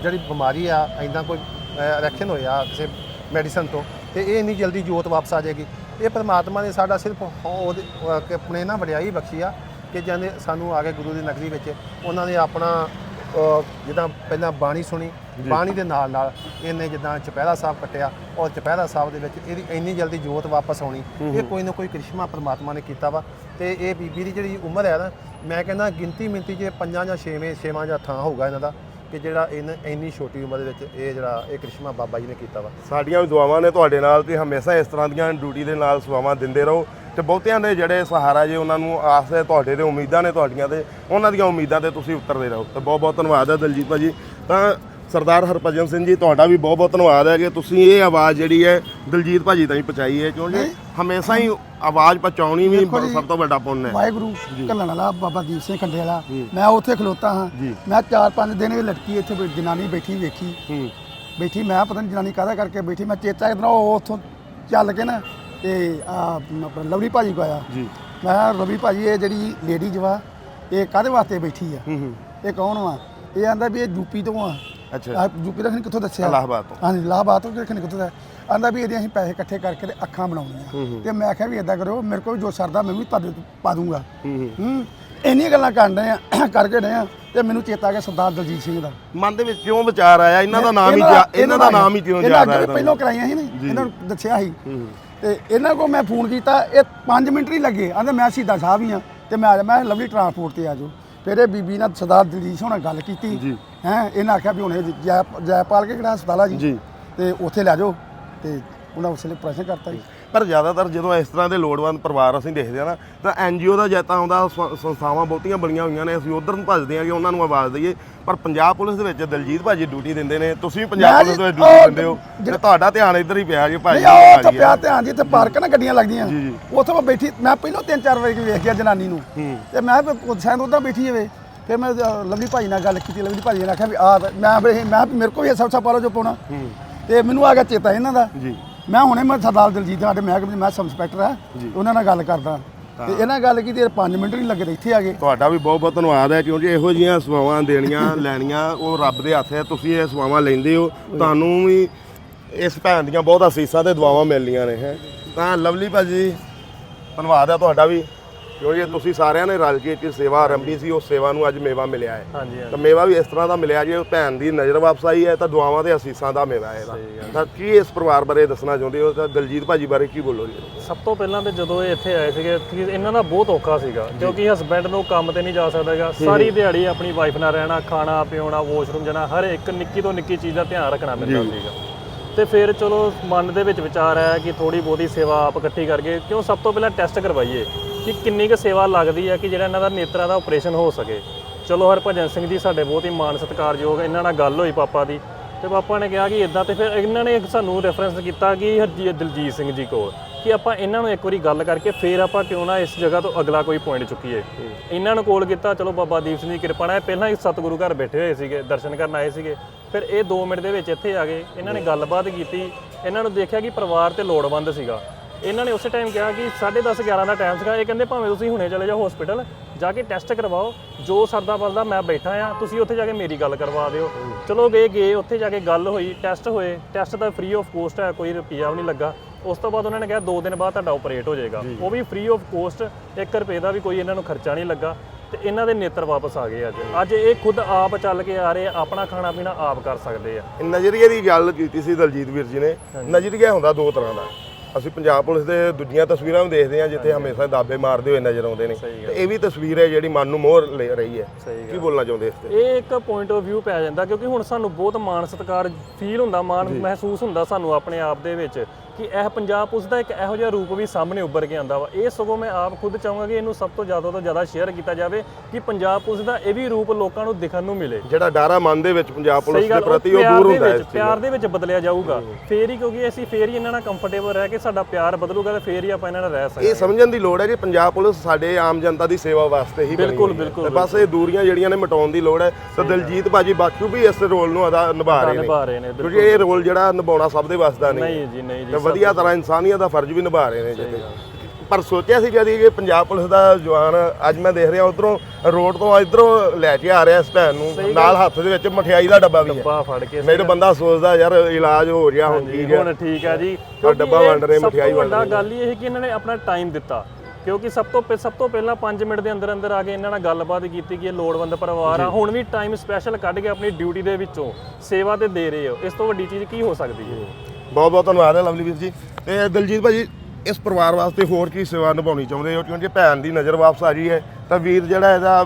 ਜਿਹੜੀ ਬਿਮਾਰੀ ਆ ਇੰਨਾ ਕੋਈ ਰਿਐਕਸ਼ਨ ਹੋਇਆ ਕਿਸੇ ਮੈਡੀਸਨ ਤੋਂ ਤੇ ਇਹ ਇੰਨੀ ਜਲਦੀ ਜੋਤ ਵਾਪਸ ਆ ਜਾਏਗੀ। ਇਹ ਪਰਮਾਤਮਾ ਨੇ ਸਾਡਾ ਸਿਰਫ ਉਹਦੇ ਆਪਣੇ ਨਾ ਵਡਿਆਈ ਬਖਸ਼ੀ ਆ ਕਿ ਜਾਂਦੇ ਸਾਨੂੰ ਆ ਕੇ ਗੁਰੂ ਦੀ ਨਗਰੀ ਵਿੱਚ ਉਹਨਾਂ ਨੇ ਆਪਣਾ ਜਿੱਦਾਂ ਪਹਿਲਾਂ ਬਾਣੀ ਸੁਣੀ ਬਾਣੀ ਦੇ ਨਾਲ ਨਾਲ ਇਹਨੇ ਜਿੱਦਾਂ ਚਪਹਿਰਾ ਸਾਹਿਬ ਕੱਟਿਆ ਔਰ ਚਪਹਿਰਾ ਸਾਹਿਬ ਦੇ ਵਿੱਚ ਇਹਦੀ ਇੰਨੀ ਜਲਦੀ ਜੋਤ ਵਾਪਸ ਆਉਣੀ ਇਹ ਕੋਈ ਨਾ ਕੋਈ ਕ੍ਰਿਸ਼ਮਾ ਪਰਮਾਤਮਾ ਨੇ ਕੀਤਾ ਵਾ ਤੇ ਇਹ ਬੀਬੀ ਦੀ ਜਿਹੜੀ ਉਮਰ ਹੈ ਨਾ ਮੈਂ ਕਹਿੰਦਾ ਗਿਣਤੀ ਮਿੰਤੀ ਜੇ ਪੰਜਾਂ ਜਾਂ ਛੇਵੇਂ ਛੇਵਾਂ ਜਾਂ ਥਾਂ ਹੋਊਗਾ ਇਹਨਾਂ ਦਾ। ਕਿ ਜਿਹੜਾ ਇਹਨ ਇੰਨੀ ਛੋਟੀ ਉਮਰ ਦੇ ਵਿੱਚ ਇਹ ਜਿਹੜਾ ਇਹ ਕ੍ਰਿਸ਼ਮਾ ਬਾਬਾ ਜੀ ਨੇ ਕੀਤਾ ਵਾ। ਸਾਡੀਆਂ ਵੀ ਦੁਆਵਾਂ ਨੇ ਤੁਹਾਡੇ ਨਾਲ ਤੇ ਹਮੇਸ਼ਾ ਇਸ ਤਰ੍ਹਾਂ ਦੀਆਂ ਡਿਊਟੀ ਦੇ ਨਾਲ ਸੇਵਾਵਾਂ ਦਿੰਦੇ ਰਹੋ ਤੇ ਬਹੁਤਿਆਂ ਦੇ ਜਿਹੜੇ ਸਹਾਰਾ ਜੇ ਉਹਨਾਂ ਨੂੰ ਆਸ ਹੈ ਤੁਹਾਡੇ ਤੇ ਉਮੀਦਾਂ ਨੇ ਤੁਹਾਡੀਆਂ ਤੇ ਉਹਨਾਂ ਦੀਆਂ ਉਮੀਦਾਂ ਤੇ ਤੁਸੀਂ ਉਤਰਦੇ ਰਹੋ। ਤੇ ਬਹੁਤ ਬਹੁਤ ਧੰਨਵਾਦ ਹੈ ਦਲਜੀਤ ਭਾਜੀ ਤਾਂ ਸਰਦਾਰ ਹਰਭਜਨ ਸਿੰਘ ਜੀ ਤੁਹਾਡਾ ਵੀ ਬਹੁਤ ਬਹੁਤ ਧੰਨਵਾਦ ਹੈ ਕਿ ਤੁਸੀਂ ਇਹ ਆਵਾਜ਼ ਜਿਹੜੀ ਹੈ ਦਲਜੀਤ ਭਾਜੀ ਤਾਈਂ ਪਹੁੰਚਾਈ ਹੈ ਕਿਉਂਕਿ ਹਮੇਸ਼ਾ ਹੀ ਆਵਾਜ਼ ਪਹੁੰਚਾਉਣੀ ਵੀ ਦੇਖੋ ਜੀ, ਸਭ ਤੋਂ ਵੱਡਾ ਪੁੰਨ ਹੈ। ਵਾਹਿਗੁਰੂ ਕੱਲਣ ਵਾਲਾ ਬਾਬਾ ਦੀਪ ਸਿੰਘ ਖੰਡੇ ਵਾਲਾ। ਮੈਂ ਉੱਥੇ ਖਲੋਤਾ ਹਾਂ। ਜੀ। ਮੈਂ ਚਾਰ ਪੰਜ ਦਿਨ ਇਹ ਲੜਕੀ ਇੱਥੇ ਕੋਈ ਜਨਾਨੀ ਬੈਠੀ ਵੇਖੀ। ਹੂੰ। ਬੈਠੀ ਮੈਂ ਪਤਾ ਨਹੀਂ ਜਨਾਨੀ ਕਾਹਦਾ ਕਰਕੇ ਬੈਠੀ। ਮੈਂ ਚੇਤਾ ਕਿਦਣਾ ਉਹ ਉੱਥੋਂ ਚੱਲ ਕੇ ਨਾ ਤੇ ਆ ਆਪਣਾ ਲਵਲੀ ਭਾਜੀ ਕੋ ਆਇਆ। ਜੀ। ਮੈਂ ਕਿਹਾ, ਰਵੀ ਭਾਜੀ ਇਹ ਜਿਹੜੀ ਲੇਡੀਜ਼ ਵਾ ਇਹ ਕਾਹਦੇ ਵਾਸਤੇ ਬੈਠੀ ਆ? ਹੂੰ ਹੂੰ। ਇਹ ਕੌਣ ਵਾ? ਇਹ ਆਂਦਾ ਵੀ ਇਹ ਯੂਪੀ ਤੋਂ ਆ। ਅੱਛਾ ਆ ਯੂਪੀ ਦਾ ਖਨੀ ਕਿੱਥੋਂ ਦੱਸਿਆ? ਇਲਾਹਾਬਾਦ ਤੋਂ। ਹਾਂਜੀ ਇਲਾਹਾਬਾਦ ਤੋਂ ਕਿਹਨੇ ਕਿੱਥੋਂ ਦਾ? ਆਂਦਾ ਵੀ ਇਹਦੇ ਅਸੀਂ ਪੈਸੇ ਇਕੱਠੇ ਕਰਕੇ ਤੇ ਅੱਖਾਂ ਬਣਾਉਣੀਆਂ। ਤੇ ਮੈਂ ਕਿਹਾ ਵੀ ਇਦਾਂ ਕਰੋ ਮੇਰੇ ਕੋਲ ਵੀ ਜੋ ਸਰਦਾ ਮੈਂ ਵੀ ਤੁਹਾਡੇ ਤੋਂ ਪਾ ਦੂੰਗਾ। ਹੂੰ ਇੰਨੀਆਂ ਗੱਲਾਂ ਕਰਨ ਰਹੇ ਆ ਕਰਕੇ ਰਹੇ ਆ ਤੇ ਮੈਨੂੰ ਚੇਤਾ ਆ ਗਿਆ ਸਰਦਾਰ ਦਲਜੀਤ ਸਿੰਘ ਦਾ। ਮਨ ਦੇ ਵਿੱਚ ਕਿਉਂ ਵਿਚਾਰ ਆਇਆ? ਇਹਨਾਂ ਦਾ ਨਾਮ ਹੀ ਜਾ- ਇਹਨਾਂ ਦਾ ਨਾਮ ਹੀ ਕਿਉਂ ਇਹਨਾਂ ਯਾਦ ਅੱਗੇ ਆਇਆ ਪਹਿਲਾਂ ਕਰਾਈਆਂ ਸੀ ਨਾ ਇਹਨਾਂ ਨੂੰ ਦੱਸਿਆ ਸੀ। ਤੇ ਇਹਨਾਂ ਕੋ ਮੈਂ ਫੋਨ ਕੀਤਾ ਇਹ 5 ਮਿੰਟ ਨਹੀਂ ਲੱਗੇ। ਆਂਦੇ ਮੈਂ ਸਿੱਧਾ ਸਾਹਿਬ ਹੀ ਆ ਤੇ ਮੈਂ ਆ ਜਾ ਮੈਂ ਕਿਹਾ ਲਵਲੀ ਟਰਾਂਸਪੋਰਟ ਤੇ ਆ ਜਾਓ। ਫਿਰ ਇਹ ਬੀਬੀ ਨਾਲ ਸਰਦਾਰ ਸਿੰਘ ਨਾਲ ਗੱਲ ਕੀਤੀ। ਹੈ ਇਹਨਾਂ ਆਖਿਆ ਵੀ ਹੁਣ ਇਹ ਜੈ ਜੈਪਾਲ ਕੇ ਕਿਹੜਾ ਹਸਪਤਾਲ ਆ ਜੀ। ਤੇ ਉੱਥੇ ਲੈ ਜਾਓ ਤੇ ਉਹਨਾਂ ਉਸਲੇ ਪ੍ਰਸ਼ਨ ਕਰਤਾ ਜੀ ਪਰ ਜ਼ਿਆਦਾਤਰ ਜਦੋਂ ਇਸ ਤਰ੍ਹਾਂ ਦੇ ਲੋੜਵੰਦ ਪਰਿਵਾਰ ਅਸੀਂ ਦੇਖਦੇ ਆ ਨਾ ਤਾਂ ਐਨਜੀਓ ਦਾ ਜੈਤਾ ਆਉਂਦਾ ਸ- ਸੰਸਥਾਵਾਂ ਬਹੁਤੀਆਂ ਬਣੀਆਂ ਹੋਈਆਂ ਨੇ ਅਸੀਂ ਉਧਰ ਨੂੰ ਭੱਜਦੇ ਆ ਕਿ ਉਹਨਾਂ ਨੂੰ ਆਵਾਜ਼ ਦਈਏ। ਪਰ ਪੰਜਾਬ ਪੁਲਿਸ ਦੇ ਵਿੱਚ ਦਲਜੀਤ ਭਾਜੀ ਡਿਊਟੀ ਦਿੰਦੇ ਨੇ ਤੁਸੀਂ ਵੀ ਪੰਜਾਬ ਮੈਂ ਪੁਲਿਸ ਦੇ ਵਿੱਚ ਜੀ, ਡਿਊਟੀ ਉਹ ਦਿੰਦੇ ਹੋ ਤੇ ਤੁਹਾਡਾ ਧਿਆਨ ਇੱਧਰ ਹੀ ਪਿਆ ਜੀ ਭਾਜੀ ਨਹੀਂ ਉਹ ਉੱਥੇ ਭਾਜੀ। ਪਿਆ ਧਿਆਨ ਜਿੱਥੇ ਪਾਰਕ ਨਾ ਗੱਡੀਆਂ ਲੱਗਦੀਆਂ। ਜੀ, ਜੀ। ਉੱਥੇ ਮੈਂ ਬੈਠੀ ਮੈਂ ਪਹਿਲਾਂ ਤਿੰਨ ਚਾਰ ਵਾਰੀ ਵੇਖ ਗਿਆ ਜਨਾਨੀ ਨੂੰ। ਹੂੰ। ਤੇ ਮੈਂ ਵੀ ਸ਼ਾਇਦ ਉੱਦਾਂ ਬੈਠੀ ਹੋਵੇ। ਫਿਰ ਮੈਂ ਅ, ਲਵਲੀ ਭਾਈ ਨਾਲ ਗੱਲ ਕੀਤੀ ਲਵਲੀ ਭਾਈ ਨੇ ਆਖਿਆ ਵੀ ਆ ਮੈਂ ਵੀ- ਮੈਂ ਵੀ ਮੇਰੇ ਕੋਲ ਵੀ ਸਭ ਸਭ ਪਾਲੋ ਜੋ ਪਾਉਣਾ। ਤੇ ਮੈਨੂੰ ਆ ਗਿਆ ਚੇਤਾ ਇਹਨਾਂ ਦਾ। ਜੀ। ਮੈਂ ਹੁਣੇ ਮੈਂ ਸਰਦਾਰ ਦਲਜੀਤ ਸਾਡੇ ਮਹਿਕਮੇ ਦੇ ਮੈਂ ਸਬ ਇੰਸਪੈਕਟਰ ਆ ਉਹਨਾਂ ਨਾਲ ਗੱਲ ਕਰਦਾ। ਤੇ ਇਹਨਾਂ ਗੱਲ ਕੀਤੀ 5 ਮਿੰਟ ਨਹੀਂ ਲੱਗੇ ਤੇ ਇੱਥੇ ਆ ਗਏ। ਤੁਹਾਡਾ ਵੀ ਬਹੁਤ ਬਹੁਤ ਧੰਨਵਾਦ ਹੈ ਕਿਉਂਕਿ ਇਹੋ ਜਿਹੀਆਂ ਸੇਵਾਵਾਂ ਦੇਣੀਆਂ [LAUGHS] ਲੈਣੀਆਂ ਉਹ ਰੱਬ ਦੇ ਹੱਥ ਹੈ ਤੁਸੀਂ ਇਹ ਸੇਵਾਵਾਂ ਲੈਂਦੇ ਹੋ। ਤੁਹਾਨੂੰ ਵੀ ਇਸ ਭੈਣ ਦੀਆਂ ਬਹੁਤ ਅਸੀਸਾਂ ਤੇ ਦੁਆਵਾਂ ਮਿਲਣੀਆਂ ਨੇ ਹੈ। ਤਾਂ ਲਵਲੀ ਭਾਜੀ ਧੰਨਵਾਦ ਹੈ ਤੁਹਾਡਾ ਵੀ। ਕਿਉਂਕਿ ਤੁਸੀਂ ਸਾਰਿਆਂ ਨੇ ਰਲ ਕੇ ਇੱਕ ਸੇਵਾ ਆਰੰਭੀ ਸੀ ਉਸ ਸੇਵਾ ਨੂੰ ਅੱਜ ਮੇਵਾ ਮਿਲਿਆ ਹੈ। ਹਾਂਜੀ ਤਾਂ ਮੇਵਾ ਵੀ ਇਸ ਤਰ੍ਹਾਂ ਦਾ ਮਿਲਿਆ ਜੇ ਭੈਣ ਦੀ ਨਜ਼ਰ ਵਾਪਸ ਆਈ ਹੈ ਤਾਂ ਦੁਆਵਾਂ ਤੇ ਅਸੀਸਾਂ ਦਾ ਮੇਵਾ ਹੈ ਇਹਦਾ। ਤਾਂ ਕੀ ਇਸ ਪਰਿਵਾਰ ਬਾਰੇ ਦੱਸਣਾ ਚਾਹੁੰਦੇ ਹੋ? ਤਾਂ ਦਲਜੀਤ ਭਾਜੀ ਬਾਰੇ ਕੀ ਬੋਲੋ ਜੀ? ਸਭ ਤੋਂ ਪਹਿਲਾਂ ਤੇ ਜਦੋਂ ਇਹ ਇੱਥੇ ਆਏ ਸੀਗੇ ਇਹਨਾਂ ਦਾ ਬਹੁਤ ਔਖਾ ਸੀਗਾ ਕਿਉਂਕਿ ਹਸਬੈਂਡ ਨੂੰ ਕੰਮ ਤੇ ਨਹੀਂ ਜਾ ਸਕਦਾਗਾ। ਸਾਰੀ ਦਿਹਾੜੀ ਆਪਣੀ ਵਾਈਫ ਨਾਲ ਰਹਿਣਾ ਖਾਣਾ ਪੀਣਾ ਵਾਸ਼ਰੂਮ ਜਾਣਾ ਹਰ ਇੱਕ ਨਿੱਕੀ ਤੋਂ ਨਿੱਕੀ ਚੀਜ਼ ਦਾ ਧਿਆਨ ਰੱਖਣਾ ਪੈਂਦਾ ਸੀਗਾ। ਤੇ ਫਿਰ ਚਲੋ ਮਨ ਦੇ ਵਿੱਚ ਵਿਚਾਰ ਆਇਆ ਕਿ ਥੋੜੀ ਬਹੁਤੀ ਸੇਵਾ ਆਪ ਇਕੱਠੀ ਕਰਕੇ ਕਿਉਂ ਸਭ ਤੋਂ ਪਹਿਲਾਂ ਟੈਸਟ ਕਰਵਾਈਏ। ਕਿ ਕਿੰਨੀ ਕੁ ਸੇਵਾ ਲੱਗਦੀ ਹੈ ਕਿ ਜਿਹੜਾ ਇਹਨਾਂ ਦਾ ਨੇਤਰਾਂ ਦਾ ਆਪਰੇਸ਼ਨ ਹੋ ਸਕੇ। ਚਲੋ ਹਰਭਜਨ ਸਿੰਘ ਜੀ, ਸਾਡੇ ਬਹੁਤ ਹੀ ਮਾਣ ਸਤਿਕਾਰਯੋਗ ਇਹਨਾਂ ਨਾਲ ਗੱਲ ਹੋਈ ਪਾਪਾ ਦੀ। ਤੇ ਪਾਪਾ ਨੇ ਕਿਹਾ ਕਿ ਇਦਾਂ ਤੇ ਫਿਰ ਇਹਨਾਂ ਨੇ ਸਾਨੂੰ ਰੈਫਰੈਂਸ ਕੀਤਾ ਕਿ ਹਰਜੀਤ ਦਲਜੀਤ ਸਿੰਘ ਜੀ ਕੋਲ ਕਿ ਆਪਾਂ ਇਹਨਾਂ ਨੂੰ ਇੱਕ ਵਾਰੀ ਗੱਲ ਕਰਕੇ ਫਿਰ ਆਪਾਂ ਕਿਉਂ ਨਾ ਇਸ ਜਗ੍ਹਾ ਤੋਂ ਅਗਲਾ ਕੋਈ ਪੁਆਇੰਟ ਚੁੱਕੀਏ। ਇਹਨਾਂ ਨੂੰ ਕੋਲ ਕੀਤਾ, ਚਲੋ ਬਾਬਾ ਦੀਪ ਸਿੰਘ ਦੀ ਕਿਰਪਾ ਨਾਲ, ਪਹਿਲਾਂ ਹੀ ਸਤਿਗੁਰੂ ਘਰ ਬੈਠੇ ਹੋਏ ਸੀਗੇ, ਦਰਸ਼ਨ ਕਰਨ ਆਏ ਸੀਗੇ। ਫਿਰ ਇਹ 2 ਮਿੰਟ ਦੇ ਵਿੱਚ ਇੱਥੇ ਆ ਗਏ, ਇਹਨਾਂ ਨੇ ਗੱਲਬਾਤ ਕੀਤੀ, ਇਹਨਾਂ ਨੂੰ ਦੇਖਿਆ ਕਿ ਪਰਿਵਾਰ ਤੇ ਲੋੜਵੰਦ ਸੀਗਾ। ਇਹਨਾਂ ਨੇ ਉਸੇ ਟਾਈਮ ਕਿਹਾ ਕਿ 10:30 11 ਦਾ ਟਾਈਮ ਸੀਗਾ। ਇਹ ਕਹਿੰਦੇ ਭਾਵੇਂ ਤੁਸੀਂ ਹੁਣੇ ਚਲੇ ਜਾਓ ਹਸਪੀਟਲ ਜਾ ਕੇ ਟੈਸਟ ਕਰਵਾਓ। ਜੋ ਸਰਦਾ ਬਲਦਾ ਮੈਂ ਬੈਠਾ ਆ ਤੁਸੀਂ ਉੱਥੇ ਜਾ ਕੇ ਮੇਰੀ ਗੱਲ ਕਰਵਾ ਦਿਓ। ਚਲੋ ਗਏ ਗਏ ਉੱਥੇ ਜਾ ਕੇ ਗੱਲ ਹੋਈ ਟੈਸਟ ਹੋਏ। ਟੈਸਟ ਦਾ ਫ੍ਰੀ ਆਫ ਕੋਸਟ ਹੈ ਕੋਈ ਰੁਪਿਆ ਵੀ ਨਹੀਂ ਲੱਗਾ। ਉਸ ਤੋਂ ਬਾਅਦ ਉਹਨਾਂ ਨੇ ਕਿਹਾ 2 ਦਿਨ ਬਾਅਦ ਤੁਹਾਡਾ ਆਪਰੇਟ ਹੋ ਜਾਏਗਾ। ਉਹ ਵੀ ਫ੍ਰੀ ਆਫ ਕੋਸਟ 1 ਰੁਪਏ ਦਾ ਵੀ ਕੋਈ ਇਹਨਾਂ ਨੂੰ ਖਰਚਾ ਨਹੀਂ ਲੱਗਾ। ਤੇ ਇਹਨਾਂ ਦੇ ਨੇਤਰ ਵਾਪਸ ਆ ਗਏ ਅੱਜ। ਅੱਜ ਇਹ ਖੁਦ ਆਪ ਚੱਲ ਕੇ ਆ ਰਹੇ ਆਪਣਾ ਖਾਣਾ ਪੀਣਾ ਆਪ ਕਰ ਸਕਦੇ ਆ। ਨਜ਼ਰੀਏ ਦੀ ਗੱਲ ਕੀਤੀ ਸੀ ਦਲਜੀਤ ਵੀਰ ਜੀ ਨੇ। ਨਜ਼ਰੀਆ ਹੁੰਦਾ ਦੋ ਤਰ੍ਹਾਂ ਦਾ। ਅਸੀਂ ਪੰਜਾਬ ਪੁਲਿਸ ਦੇ ਦੂਜੀਆਂ ਤਸਵੀਰਾਂ ਵੀ ਦੇਖਦੇ ਹਾਂ ਜਿੱਥੇ ਹਮੇਸ਼ਾ ਦਾਬੇ ਮਾਰਦੇ ਹੋਏ ਨਜ਼ਰ ਆਉਂਦੇ ਨੇ। ਸਹੀ ਤੇ ਇਹ ਵੀ ਤਸਵੀਰ ਹੈ ਜਿਹੜੀ ਮਨ ਨੂੰ ਮੋਹ ਲੈ ਰਹੀ ਹੈ। ਸਹੀ ਕੀ ਬੋਲਣਾ ਚਾਹੁੰਦੇ ਇਸ ਤੇ? ਇਹ ਇੱਕ ਪੁਆਇੰਟ ਆਫ View ਪੈ ਜਾਂਦਾ ਕਿਉਂਕਿ ਹੁਣ ਸਾਨੂੰ ਬਹੁਤ ਮਾਣ ਸਤਿਕਾਰ ਫੀਲ ਹੁੰਦਾ ਮਾਣ ਮਹਿਸੂਸ ਹੁੰਦਾ ਸਾਨੂੰ ਆਪਣੇ ਆਪ ਦੇ ਵਿੱਚ। ਕਿ ਇਹ ਪੰਜਾਬ ਪੁਲਿਸ ਦਾ ਇੱਕ ਇਹੋ ਜਿਹਾ ਰੂਪ ਵੀ ਸਾਹਮਣੇ ਉੱਭਰ ਕੇ ਆਂਦਾ ਵਾ। ਇਹ ਸਗੋਂ ਮੈਂ ਆਪ ਖੁਦ ਚਾਹੂੰਗਾ ਕਿ ਇਹਨੂੰ ਸਭ ਤੋਂ ਜ਼ਿਆਦਾ ਤੋਂ ਜ਼ਿਆਦਾ ਸ਼ੇਅਰ ਕੀਤਾ ਜਾਵੇ ਕਿ ਪੰਜਾਬ ਪੁਲਿਸ ਦਾ ਇਹ ਵੀ ਰੂਪ ਲੋਕਾਂ ਨੂੰ ਦਿਖਣ ਨੂੰ ਮਿਲੇ। ਜਿਹੜਾ ਡਾਰਾ ਮਨ ਦੇ ਵਿੱਚ ਪੰਜਾਬ ਪੁਲਿਸ ਦੇ ਪ੍ਰਤੀ ਉਹ ਦੂਰ ਹੁੰਦਾ ਹੈ ਪਿਆਰ ਦੇ ਵਿੱਚ ਬਦਲਿਆ ਜਾਊਗਾ। ਫੇਰ ਹੀ ਕਿਉਂਕਿ ਅਸੀਂ ਫੇਰ ਹੀ ਇਹਨਾਂ ਨਾਲ ਕੰਫਰਟੇਬਲ ਰਹਿ ਕੇ ਸਾਡਾ ਪਿਆਰ ਬਦਲੂਗਾ ਤੇ ਫੇਰ ਹੀ ਆਪਾਂ ਇਹਨਾਂ ਨਾਲ ਰਹਿ ਸਕਦੇ ਇਹ ਸਮਝਣ ਦੀ ਲੋੜ ਹੈ ਕਿ ਪੰਜਾਬ ਪੁਲਿਸ ਸਾਡੇ ਆਮ ਜਨਤਾ ਦੀ ਸੇਵਾ ਵਾਸਤੇ ਹੀ ਬਣੀ ਬਿਲਕੁਲ। ਬਿਲਕੁਲ, ਤੇ ਬਸ ਇਹ ਦੂਰੀਆਂ ਜਿਹੜੀਆਂ ਨੇ ਮਿਟਾਉਣ ਦੀ ਲੋੜ ਹੈ। ਤੇ ਦਲਜੀਤ ਭਾਜੀ ਬਾਕੀ ਵੀ ਇਸ ਰੋਲ ਨੂੰ ਅਦਾ ਨਿਭਾ ਰਹੇ ਨੇ। ਕਿਉਂਕਿ ਇਹ ਰੋਲ ਜਿਹੜਾ ਨਿਭਾਉਣਾ ਸਭ ਦੇ ਵੱਸ ਦਾ ਨਹੀਂ ਨਹੀਂ ਜੀ ਨਹੀਂ ਜੀ ਵਧੀਆ ਤਰ੍ਹਾਂ ਇਨਸਾਨੀਅਤ ਦਾ ਫਰਜ਼ ਵੀ ਨਿਭਾ ਰਹੇ ਨੇ ਜਿੱਥੇ। ਪਰ ਸੋਚਿਆ ਸੀ ਜਦ ਇਹ ਪੰਜਾਬ ਪੁਲਿਸ ਦਾ ਜਵਾਨ ਅੱਜ ਮੈਂ ਦੇਖ ਰਿਹਾ ਉਧਰੋਂ ਰੋਡ ਤੋਂ ਇਧਰੋਂ ਲੈ ਕੇ ਆ ਰਿਹਾ ਇਸ ਭੈਣ ਨੂੰ। ਨਾਲ ਹੱਥ ਦੇ ਵਿੱਚ ਮਠਿਆਈ ਦਾ ਡੱਬਾ ਵੀ ਹੈ। ਡੱਬਾ ਫੜ ਕੇ ਮੇਰੇ ਬੰਦਾ ਸੋਚਦਾ ਯਾਰ ਇਲਾਜ ਹੋ ਰਿਹਾ ਹੁਣ ਠੀਕ ਹੈ ਹੁਣ ਠੀਕ ਹੈ ਜੀ। ਡੱਬਾ ਵੰਡ ਰਹੇ, ਮਠਿਆਈ ਵੰਡ ਰਹੇ ਗੱਲ ਹੀ ਇਹ ਕਿ ਇਹਨਾਂ ਨੇ ਆਪਣਾ ਟਾਈਮ ਦਿੱਤਾ। ਕਿਉਂਕਿ ਸਭ ਤੋਂ ਸਭ ਤੋਂ ਪਹਿਲਾਂ 5 ਮਿੰਟ ਦੇ ਅੰਦਰ ਅੰਦਰ ਆ ਕੇ ਇਹਨਾਂ ਨਾਲ ਗੱਲਬਾਤ ਕੀਤੀ ਕਿ ਇਹ ਲੋੜਵੰਦ ਪਰਿਵਾਰ ਆ। ਹੁਣ ਵੀ ਟਾਈਮ ਸਪੈਸ਼ਲ ਕੱਢ ਕੇ ਆਪਣੀ ਡਿਊਟੀ ਦੇ ਵਿੱਚੋਂ ਸੇਵਾ ਤੇ ਦੇ ਰਹੇ ਹੋ। ਇਸ ਤੋਂ ਵੱਡੀ ਚੀਜ਼ ਕੀ ਹੋ ਸਕਦੀ ਹੈ? ਬਹੁਤ ਬਹੁਤ ਧੰਨਵਾਦ ਹੈ ਲਵਲੀ ਵੀਰ ਜੀ। ਤੇ ਦਿਲਜੀਤ ਭਾਜੀ ਇਸ ਪਰਿਵਾਰ ਵਾਸਤੇ ਹੋਰ ਕੀ ਸੇਵਾ ਨਿਭਾਉਣੀ ਚਾਹੁੰਦੇ ਹੋ? ਕਿਉਂਕਿ ਭੈਣ ਦੀ ਨਜ਼ਰ ਵਾਪਸ ਆ ਰਹੀ ਹੈ ਤਾਂ ਵੀਰ ਜਿਹੜਾ ਇਹਦਾ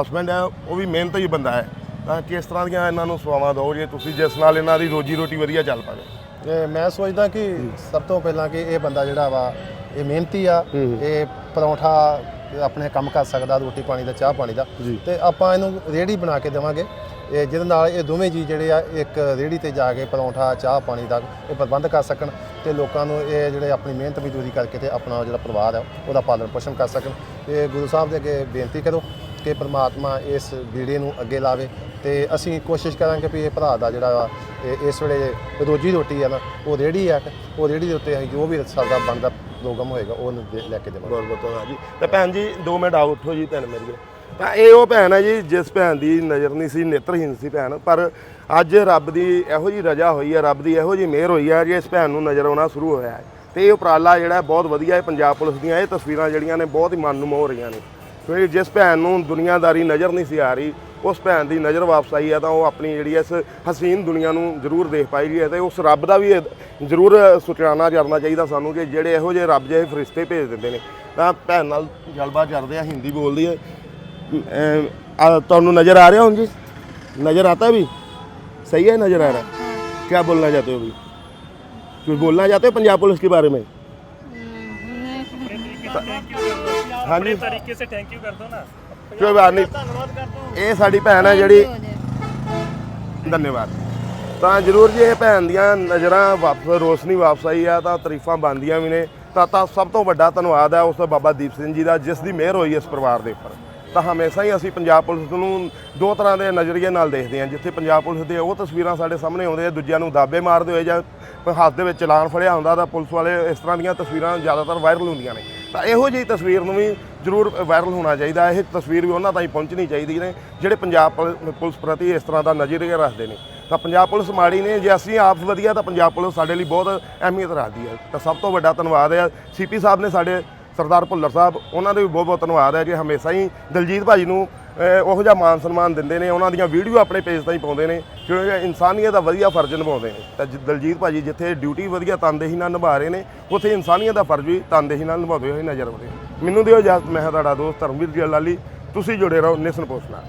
ਹਸਬੰਡ ਹੈ ਉਹ ਵੀ ਮਿਹਨਤੀ ਬੰਦਾ ਹੈ। ਤਾਂ ਕਿਸ ਤਰ੍ਹਾਂ ਦੀਆਂ ਇਹਨਾਂ ਨੂੰ ਸੇਵਾਵਾਂ ਦਿਓ ਜੇ ਤੁਸੀਂ ਜਿਸ ਨਾਲ ਇਹਨਾਂ ਦੀ ਰੋਜੀ ਰੋਟੀ ਵਧੀਆ ਚੱਲ ਪਾਵੇ? ਮੈਂ ਸੋਚਦਾ ਕਿ ਸਭ ਤੋਂ ਪਹਿਲਾਂ ਕਿ ਇਹ ਬੰਦਾ ਜਿਹੜਾ ਵਾ ਇਹ ਮਿਹਨਤੀ ਆ ਇਹ ਪਰੌਂਠਾ ਆਪਣੇ ਕੰਮ ਕਰ ਸਕਦਾ ਰੋਟੀ ਪਾਣੀ ਦਾ ਚਾਹ ਪਾਣੀ ਦਾ। ਤੇ ਆਪਾਂ ਇਹਨੂੰ ਰੇੜੀ ਬਣਾ ਕੇ ਦੇਵਾਂਗੇ। ਇਹ ਜਿਹਦੇ ਨਾਲ ਇਹ ਦੋਵੇਂ ਜੀ ਜਿਹੜੇ ਆ, ਇੱਕ ਰੇੜੀ ਤੇ ਜਾ ਕੇ ਪਰੌਂਠਾ, ਚਾਹ ਪਾਣੀ ਦਾ ਇਹ ਪ੍ਰਬੰਧ ਕਰ ਸਕਣ ਤੇ ਲੋਕਾਂ ਨੂੰ ਇਹ ਜਿਹੜੇ ਆਪਣੀ ਮਿਹਨਤ ਮਜ਼ਦੂਰੀ ਕਰਕੇ ਤੇ ਆਪਣਾ ਜਿਹੜਾ ਪਰਿਵਾਰ ਆ, ਉਹਦਾ ਪਾਲਣ ਪੋਸ਼ਣ ਕਰ ਸਕਣ। ਤੇ ਗੁਰੂ ਸਾਹਿਬ ਦੇ ਅੱਗੇ ਬੇਨਤੀ ਕਰੋ ਕਿ ਪ੍ਰਮਾਤਮਾ ਇਸ ਵੀਡੀਓ ਨੂੰ ਅੱਗੇ ਲਾਵੇ ਤੇ ਅਸੀਂ ਕੋਸ਼ਿਸ਼ ਕਰਾਂਗੇ ਵੀ ਇਹ ਭਰਾ ਦਾ ਜਿਹੜਾ ਇਹ ਇਸ ਵੇਲੇ ਰੋਜੀ ਰੋਟੀ ਆ ਨਾ, ਉਹ ਰੇੜੀ ਆ ਉਹ ਰੇੜੀ ਦੇ ਉੱਤੇ ਅਸੀਂ ਜੋ ਵੀ ਸਾਡਾ ਬਣਦਾ ਪ੍ਰੋਗਰਾਮ ਹੋਏਗਾ ਉਹ ਦੇ- ਲੈ ਕੇ ਦੇਵਾਂਗੇ। ਬਹੁਤ ਬਹੁਤ ਧੰਨਵਾਦ ਜੀ। ਤੇ ਭੈਣ ਜੀ 2 ਮਿੰਟ ਆਓ, ਉੱਠੋ ਜੀ ਭੈਣ ਮੇਰੀ। ਤਾਂ ਇਹ ਉਹ ਭੈਣ ਹੈ ਜੀ, ਜਿਸ ਭੈਣ ਦੀ ਨਜ਼ਰ ਨਹੀਂ ਸੀ ਨੇਤਰਹੀਨ ਸੀ ਭੈਣ। ਪਰ ਅੱਜ ਰੱਬ ਦੀ ਇਹੋ ਜੀ ਰਜਾ ਹੋਈ ਹੈ, ਰੱਬ ਦੀ ਇਹੋ ਜੀ ਮਿਹਰ ਹੋਈ ਹੈ ਜੇ ਇਸ ਭੈਣ ਨੂੰ ਨਜ਼ਰ ਆਉਣਾ ਸ਼ੁਰੂ ਹੋਇਆ ਹੈ। ਤੇ ਇਹ ਉਪਰਾਲਾ ਜਿਹੜਾ ਬਹੁਤ ਵਧੀਆ ਹੈ, ਪੰਜਾਬ ਪੁਲਿਸ ਦੀਆਂ ਇਹ ਤਸਵੀਰਾਂ ਜਿਹੜੀਆਂ ਨੇ, ਬਹੁਤ ਹੀ ਮਨ ਨੂੰ ਮੋਹ ਰਹੀਆਂ ਨੇ। ਕਿਉਂਕਿ ਜਿਸ ਭੈਣ ਨੂੰ ਦੁਨੀਆਦਾਰੀ ਨਜ਼ਰ ਨਹੀਂ ਸੀ ਆ ਰਹੀ, ਉਸ ਭੈਣ ਦੀ ਨਜ਼ਰ ਵਾਪਸ ਆਈ ਹੈ, ਤਾਂ ਉਹ ਆਪਣੀ ਜਿਹੜੀ ਇਸ ਹਸੀਨ ਦੁਨੀਆ ਨੂੰ ਜ਼ਰੂਰ ਦੇਖ ਪਾਏਗੀ ਹੈ ਤੇ ਉਸ ਰੱਬ ਦਾ ਵੀ ਜ਼ਰੂਰ ਸੁਕਰਾਨਾ ਕਰਨਾ ਚਾਹੀਦਾ ਸਾਨੂੰ ਕਿ ਜਿਹੜੇ ਇਹੋ ਜਿਹੇ ਰੱਬ ਜਿਹੇ ਫਰਿਸ਼ਤੇ ਭੇਜ ਦਿੰਦੇ ਨੇ। ਤਾਂ ਭੈਣ ਨਾਲ ਗੱਲਬਾਤ ਕਰਦੇ ਆ, ਹਿੰਦੀ ਬੋਲਦੀ ਹੈ। ਅਮ, ਆ, ਤੁਹਾਨੂੰ नजर आ रहा हूँ जी नजर आता है अभी सही है नजर आ रहा है क्या बोलना चाहते हो अभी कुछ बोलना चाहते हो पंजाब पुलिस के बारे में हाँ जी ਤਰੀਕੇ ਸੇ ਥੈਂਕ ਯੂ ਕਰ ਦੋ ਨਾ ਕੋਈ ਬਾਤ ਨਹੀਂ ਇਹ ਸਾਡੀ ਭੈਣ ਹੈ ਜਿਹੜੀ ਧੰਨਵਾਦ ਤਾਂ ਜਰੂਰ ਜੀ ਇਹ ਭੈਣ ਦੀਆਂ ਨਜ਼ਰਾਂ ਵਾਪਸ ਰੋਸ਼ਨੀ ਵਾਪਸ ਆਈ ਆ ਤਾਂ ਤਾਰੀਫਾਂ ਬਣਦੀਆਂ ਵੀ ਨੇ ਤਾਂ ਤਾਂ ਸਭ ਤੋਂ ਵੱਡਾ ਧੰਨਵਾਦ ਹੈ ਉਸ ਬਾਬਾ ਦੀਪ ਸਿੰਘ ਜੀ ਦਾ ਜਿਸ ਦੀ ਮਿਹਰ ਹੋਈ ਇਸ ਪਰਿਵਾਰ ਦੇ ਉੱਪਰ ਤਾਂ ਹਮੇਸ਼ਾ ਹੀ ਅਸੀਂ ਪੰਜਾਬ ਪੁਲਿਸ ਨੂੰ ਦੋ ਤਰ੍ਹਾਂ ਦੇ ਨਜ਼ਰੀਏ ਨਾਲ ਦੇਖਦੇ ਹਾਂ। ਜਿੱਥੇ ਪੰਜਾਬ ਪੁਲਿਸ ਦੇ ਉਹ ਤਸਵੀਰਾਂ ਸਾਡੇ ਸਾਹਮਣੇ ਆਉਂਦੇ ਆ, ਦੂਜਿਆਂ ਨੂੰ ਦਾਬੇ ਮਾਰਦੇ ਹੋਏ ਜਾਂ ਹੱਥ ਦੇ ਵਿੱਚ ਚਲਾਨ ਫੜਿਆ ਹੁੰਦਾ ਤਾਂ ਪੁਲਿਸ ਵਾਲੇ ਇਸ ਤਰ੍ਹਾਂ ਦੀਆਂ ਤਸਵੀਰਾਂ ਜ਼ਿਆਦਾਤਰ ਵਾਇਰਲ ਹੁੰਦੀਆਂ ਨੇ। ਤਾਂ ਇਹੋ ਜਿਹੀ ਤਸਵੀਰ ਨੂੰ ਵੀ ਜ਼ਰੂਰ ਵਾਇਰਲ ਹੋਣਾ ਚਾਹੀਦਾ। ਇਹ ਤਸਵੀਰ ਵੀ ਉਹਨਾਂ ਤਾਈਂ ਪਹੁੰਚਣੀ ਚਾਹੀਦੀ ਨੇ, ਜਿਹੜੇ ਪੰਜਾਬ ਪੁਲ- ਪੁਲਿਸ ਪ੍ਰਤੀ ਇਸ ਤਰ੍ਹਾਂ ਦਾ ਨਜ਼ਰੀਆ ਰੱਖਦੇ ਨੇ। ਤਾਂ ਪੰਜਾਬ ਪੁਲਿਸ ਮਾੜੀ ਨੇ, ਜੇ ਅਸੀਂ ਆਪ ਵਧੀਆ ਤਾਂ ਪੰਜਾਬ ਪੁਲਿਸ ਸਾਡੇ ਲਈ ਬਹੁਤ ਅਹਿਮੀਅਤ ਰੱਖਦੀ ਹੈ। ਤਾਂ ਸਭ ਤੋਂ ਵੱਡਾ ਧੰਨਵਾਦ ਹੈ। ਸੀਪੀ ਸਾਹਿਬ ਨੇ ਸਾਡੇ ਸਰਦਾਰ ਭੁੱਲਰ ਸਾਹਿਬ ਉਹਨਾਂ ਦਾ ਵੀ ਬਹੁਤ ਬਹੁਤ ਧੰਨਵਾਦ ਹੈ ਕਿ ਹਮੇਸ਼ਾ ਹੀ ਦਲਜੀਤ ਭਾਜੀ ਨੂੰ ਅਹ, ਉਹੋ ਜਿਹਾ ਮਾਨ ਸਨਮਾਨ ਦਿੰਦੇ ਨੇ। ਉਹਨਾਂ ਦੀਆਂ ਵੀਡੀਓ ਆਪਣੇ ਪੇਜ ਤਾਈਂ ਪਾਉਂਦੇ ਨੇ ਕਿਉਂਕਿ ਇਨਸਾਨੀਅਤ ਦਾ ਵਧੀਆ ਫਰਜ਼ ਨਿਭਾਉਂਦੇ ਨੇ। ਤਾਂ ਜ- ਦਲਜੀਤ ਭਾਜੀ ਜਿੱਥੇ ਡਿਊਟੀ ਵਧੀਆ ਤਨਦੇਹੀ ਨਾਲ ਨਿਭਾ ਰਹੇ ਨੇ ਉੱਥੇ ਇਨਸਾਨੀਅਤ ਦਾ ਫਰਜ਼ ਵੀ ਤਨਦੇਹੀ ਨਾਲ ਨਿਭਾਉਂਦੇ ਹੋਏ ਨਜ਼ਰ ਆਉਂਦੇ ਮੈਨੂੰ ਦਿਓ ਇਜਾਜ਼ਤ ਮੈਂ ਤੁਹਾਡਾ ਦੋਸਤ ਧਰਮਵੀਰ ਜੀ ਲਾਲੀ ਤੁਸੀਂ ਜੁੜੇ ਰਹੋ ਨਿਸਨ ਪੋਸਟ ਨਾਲ।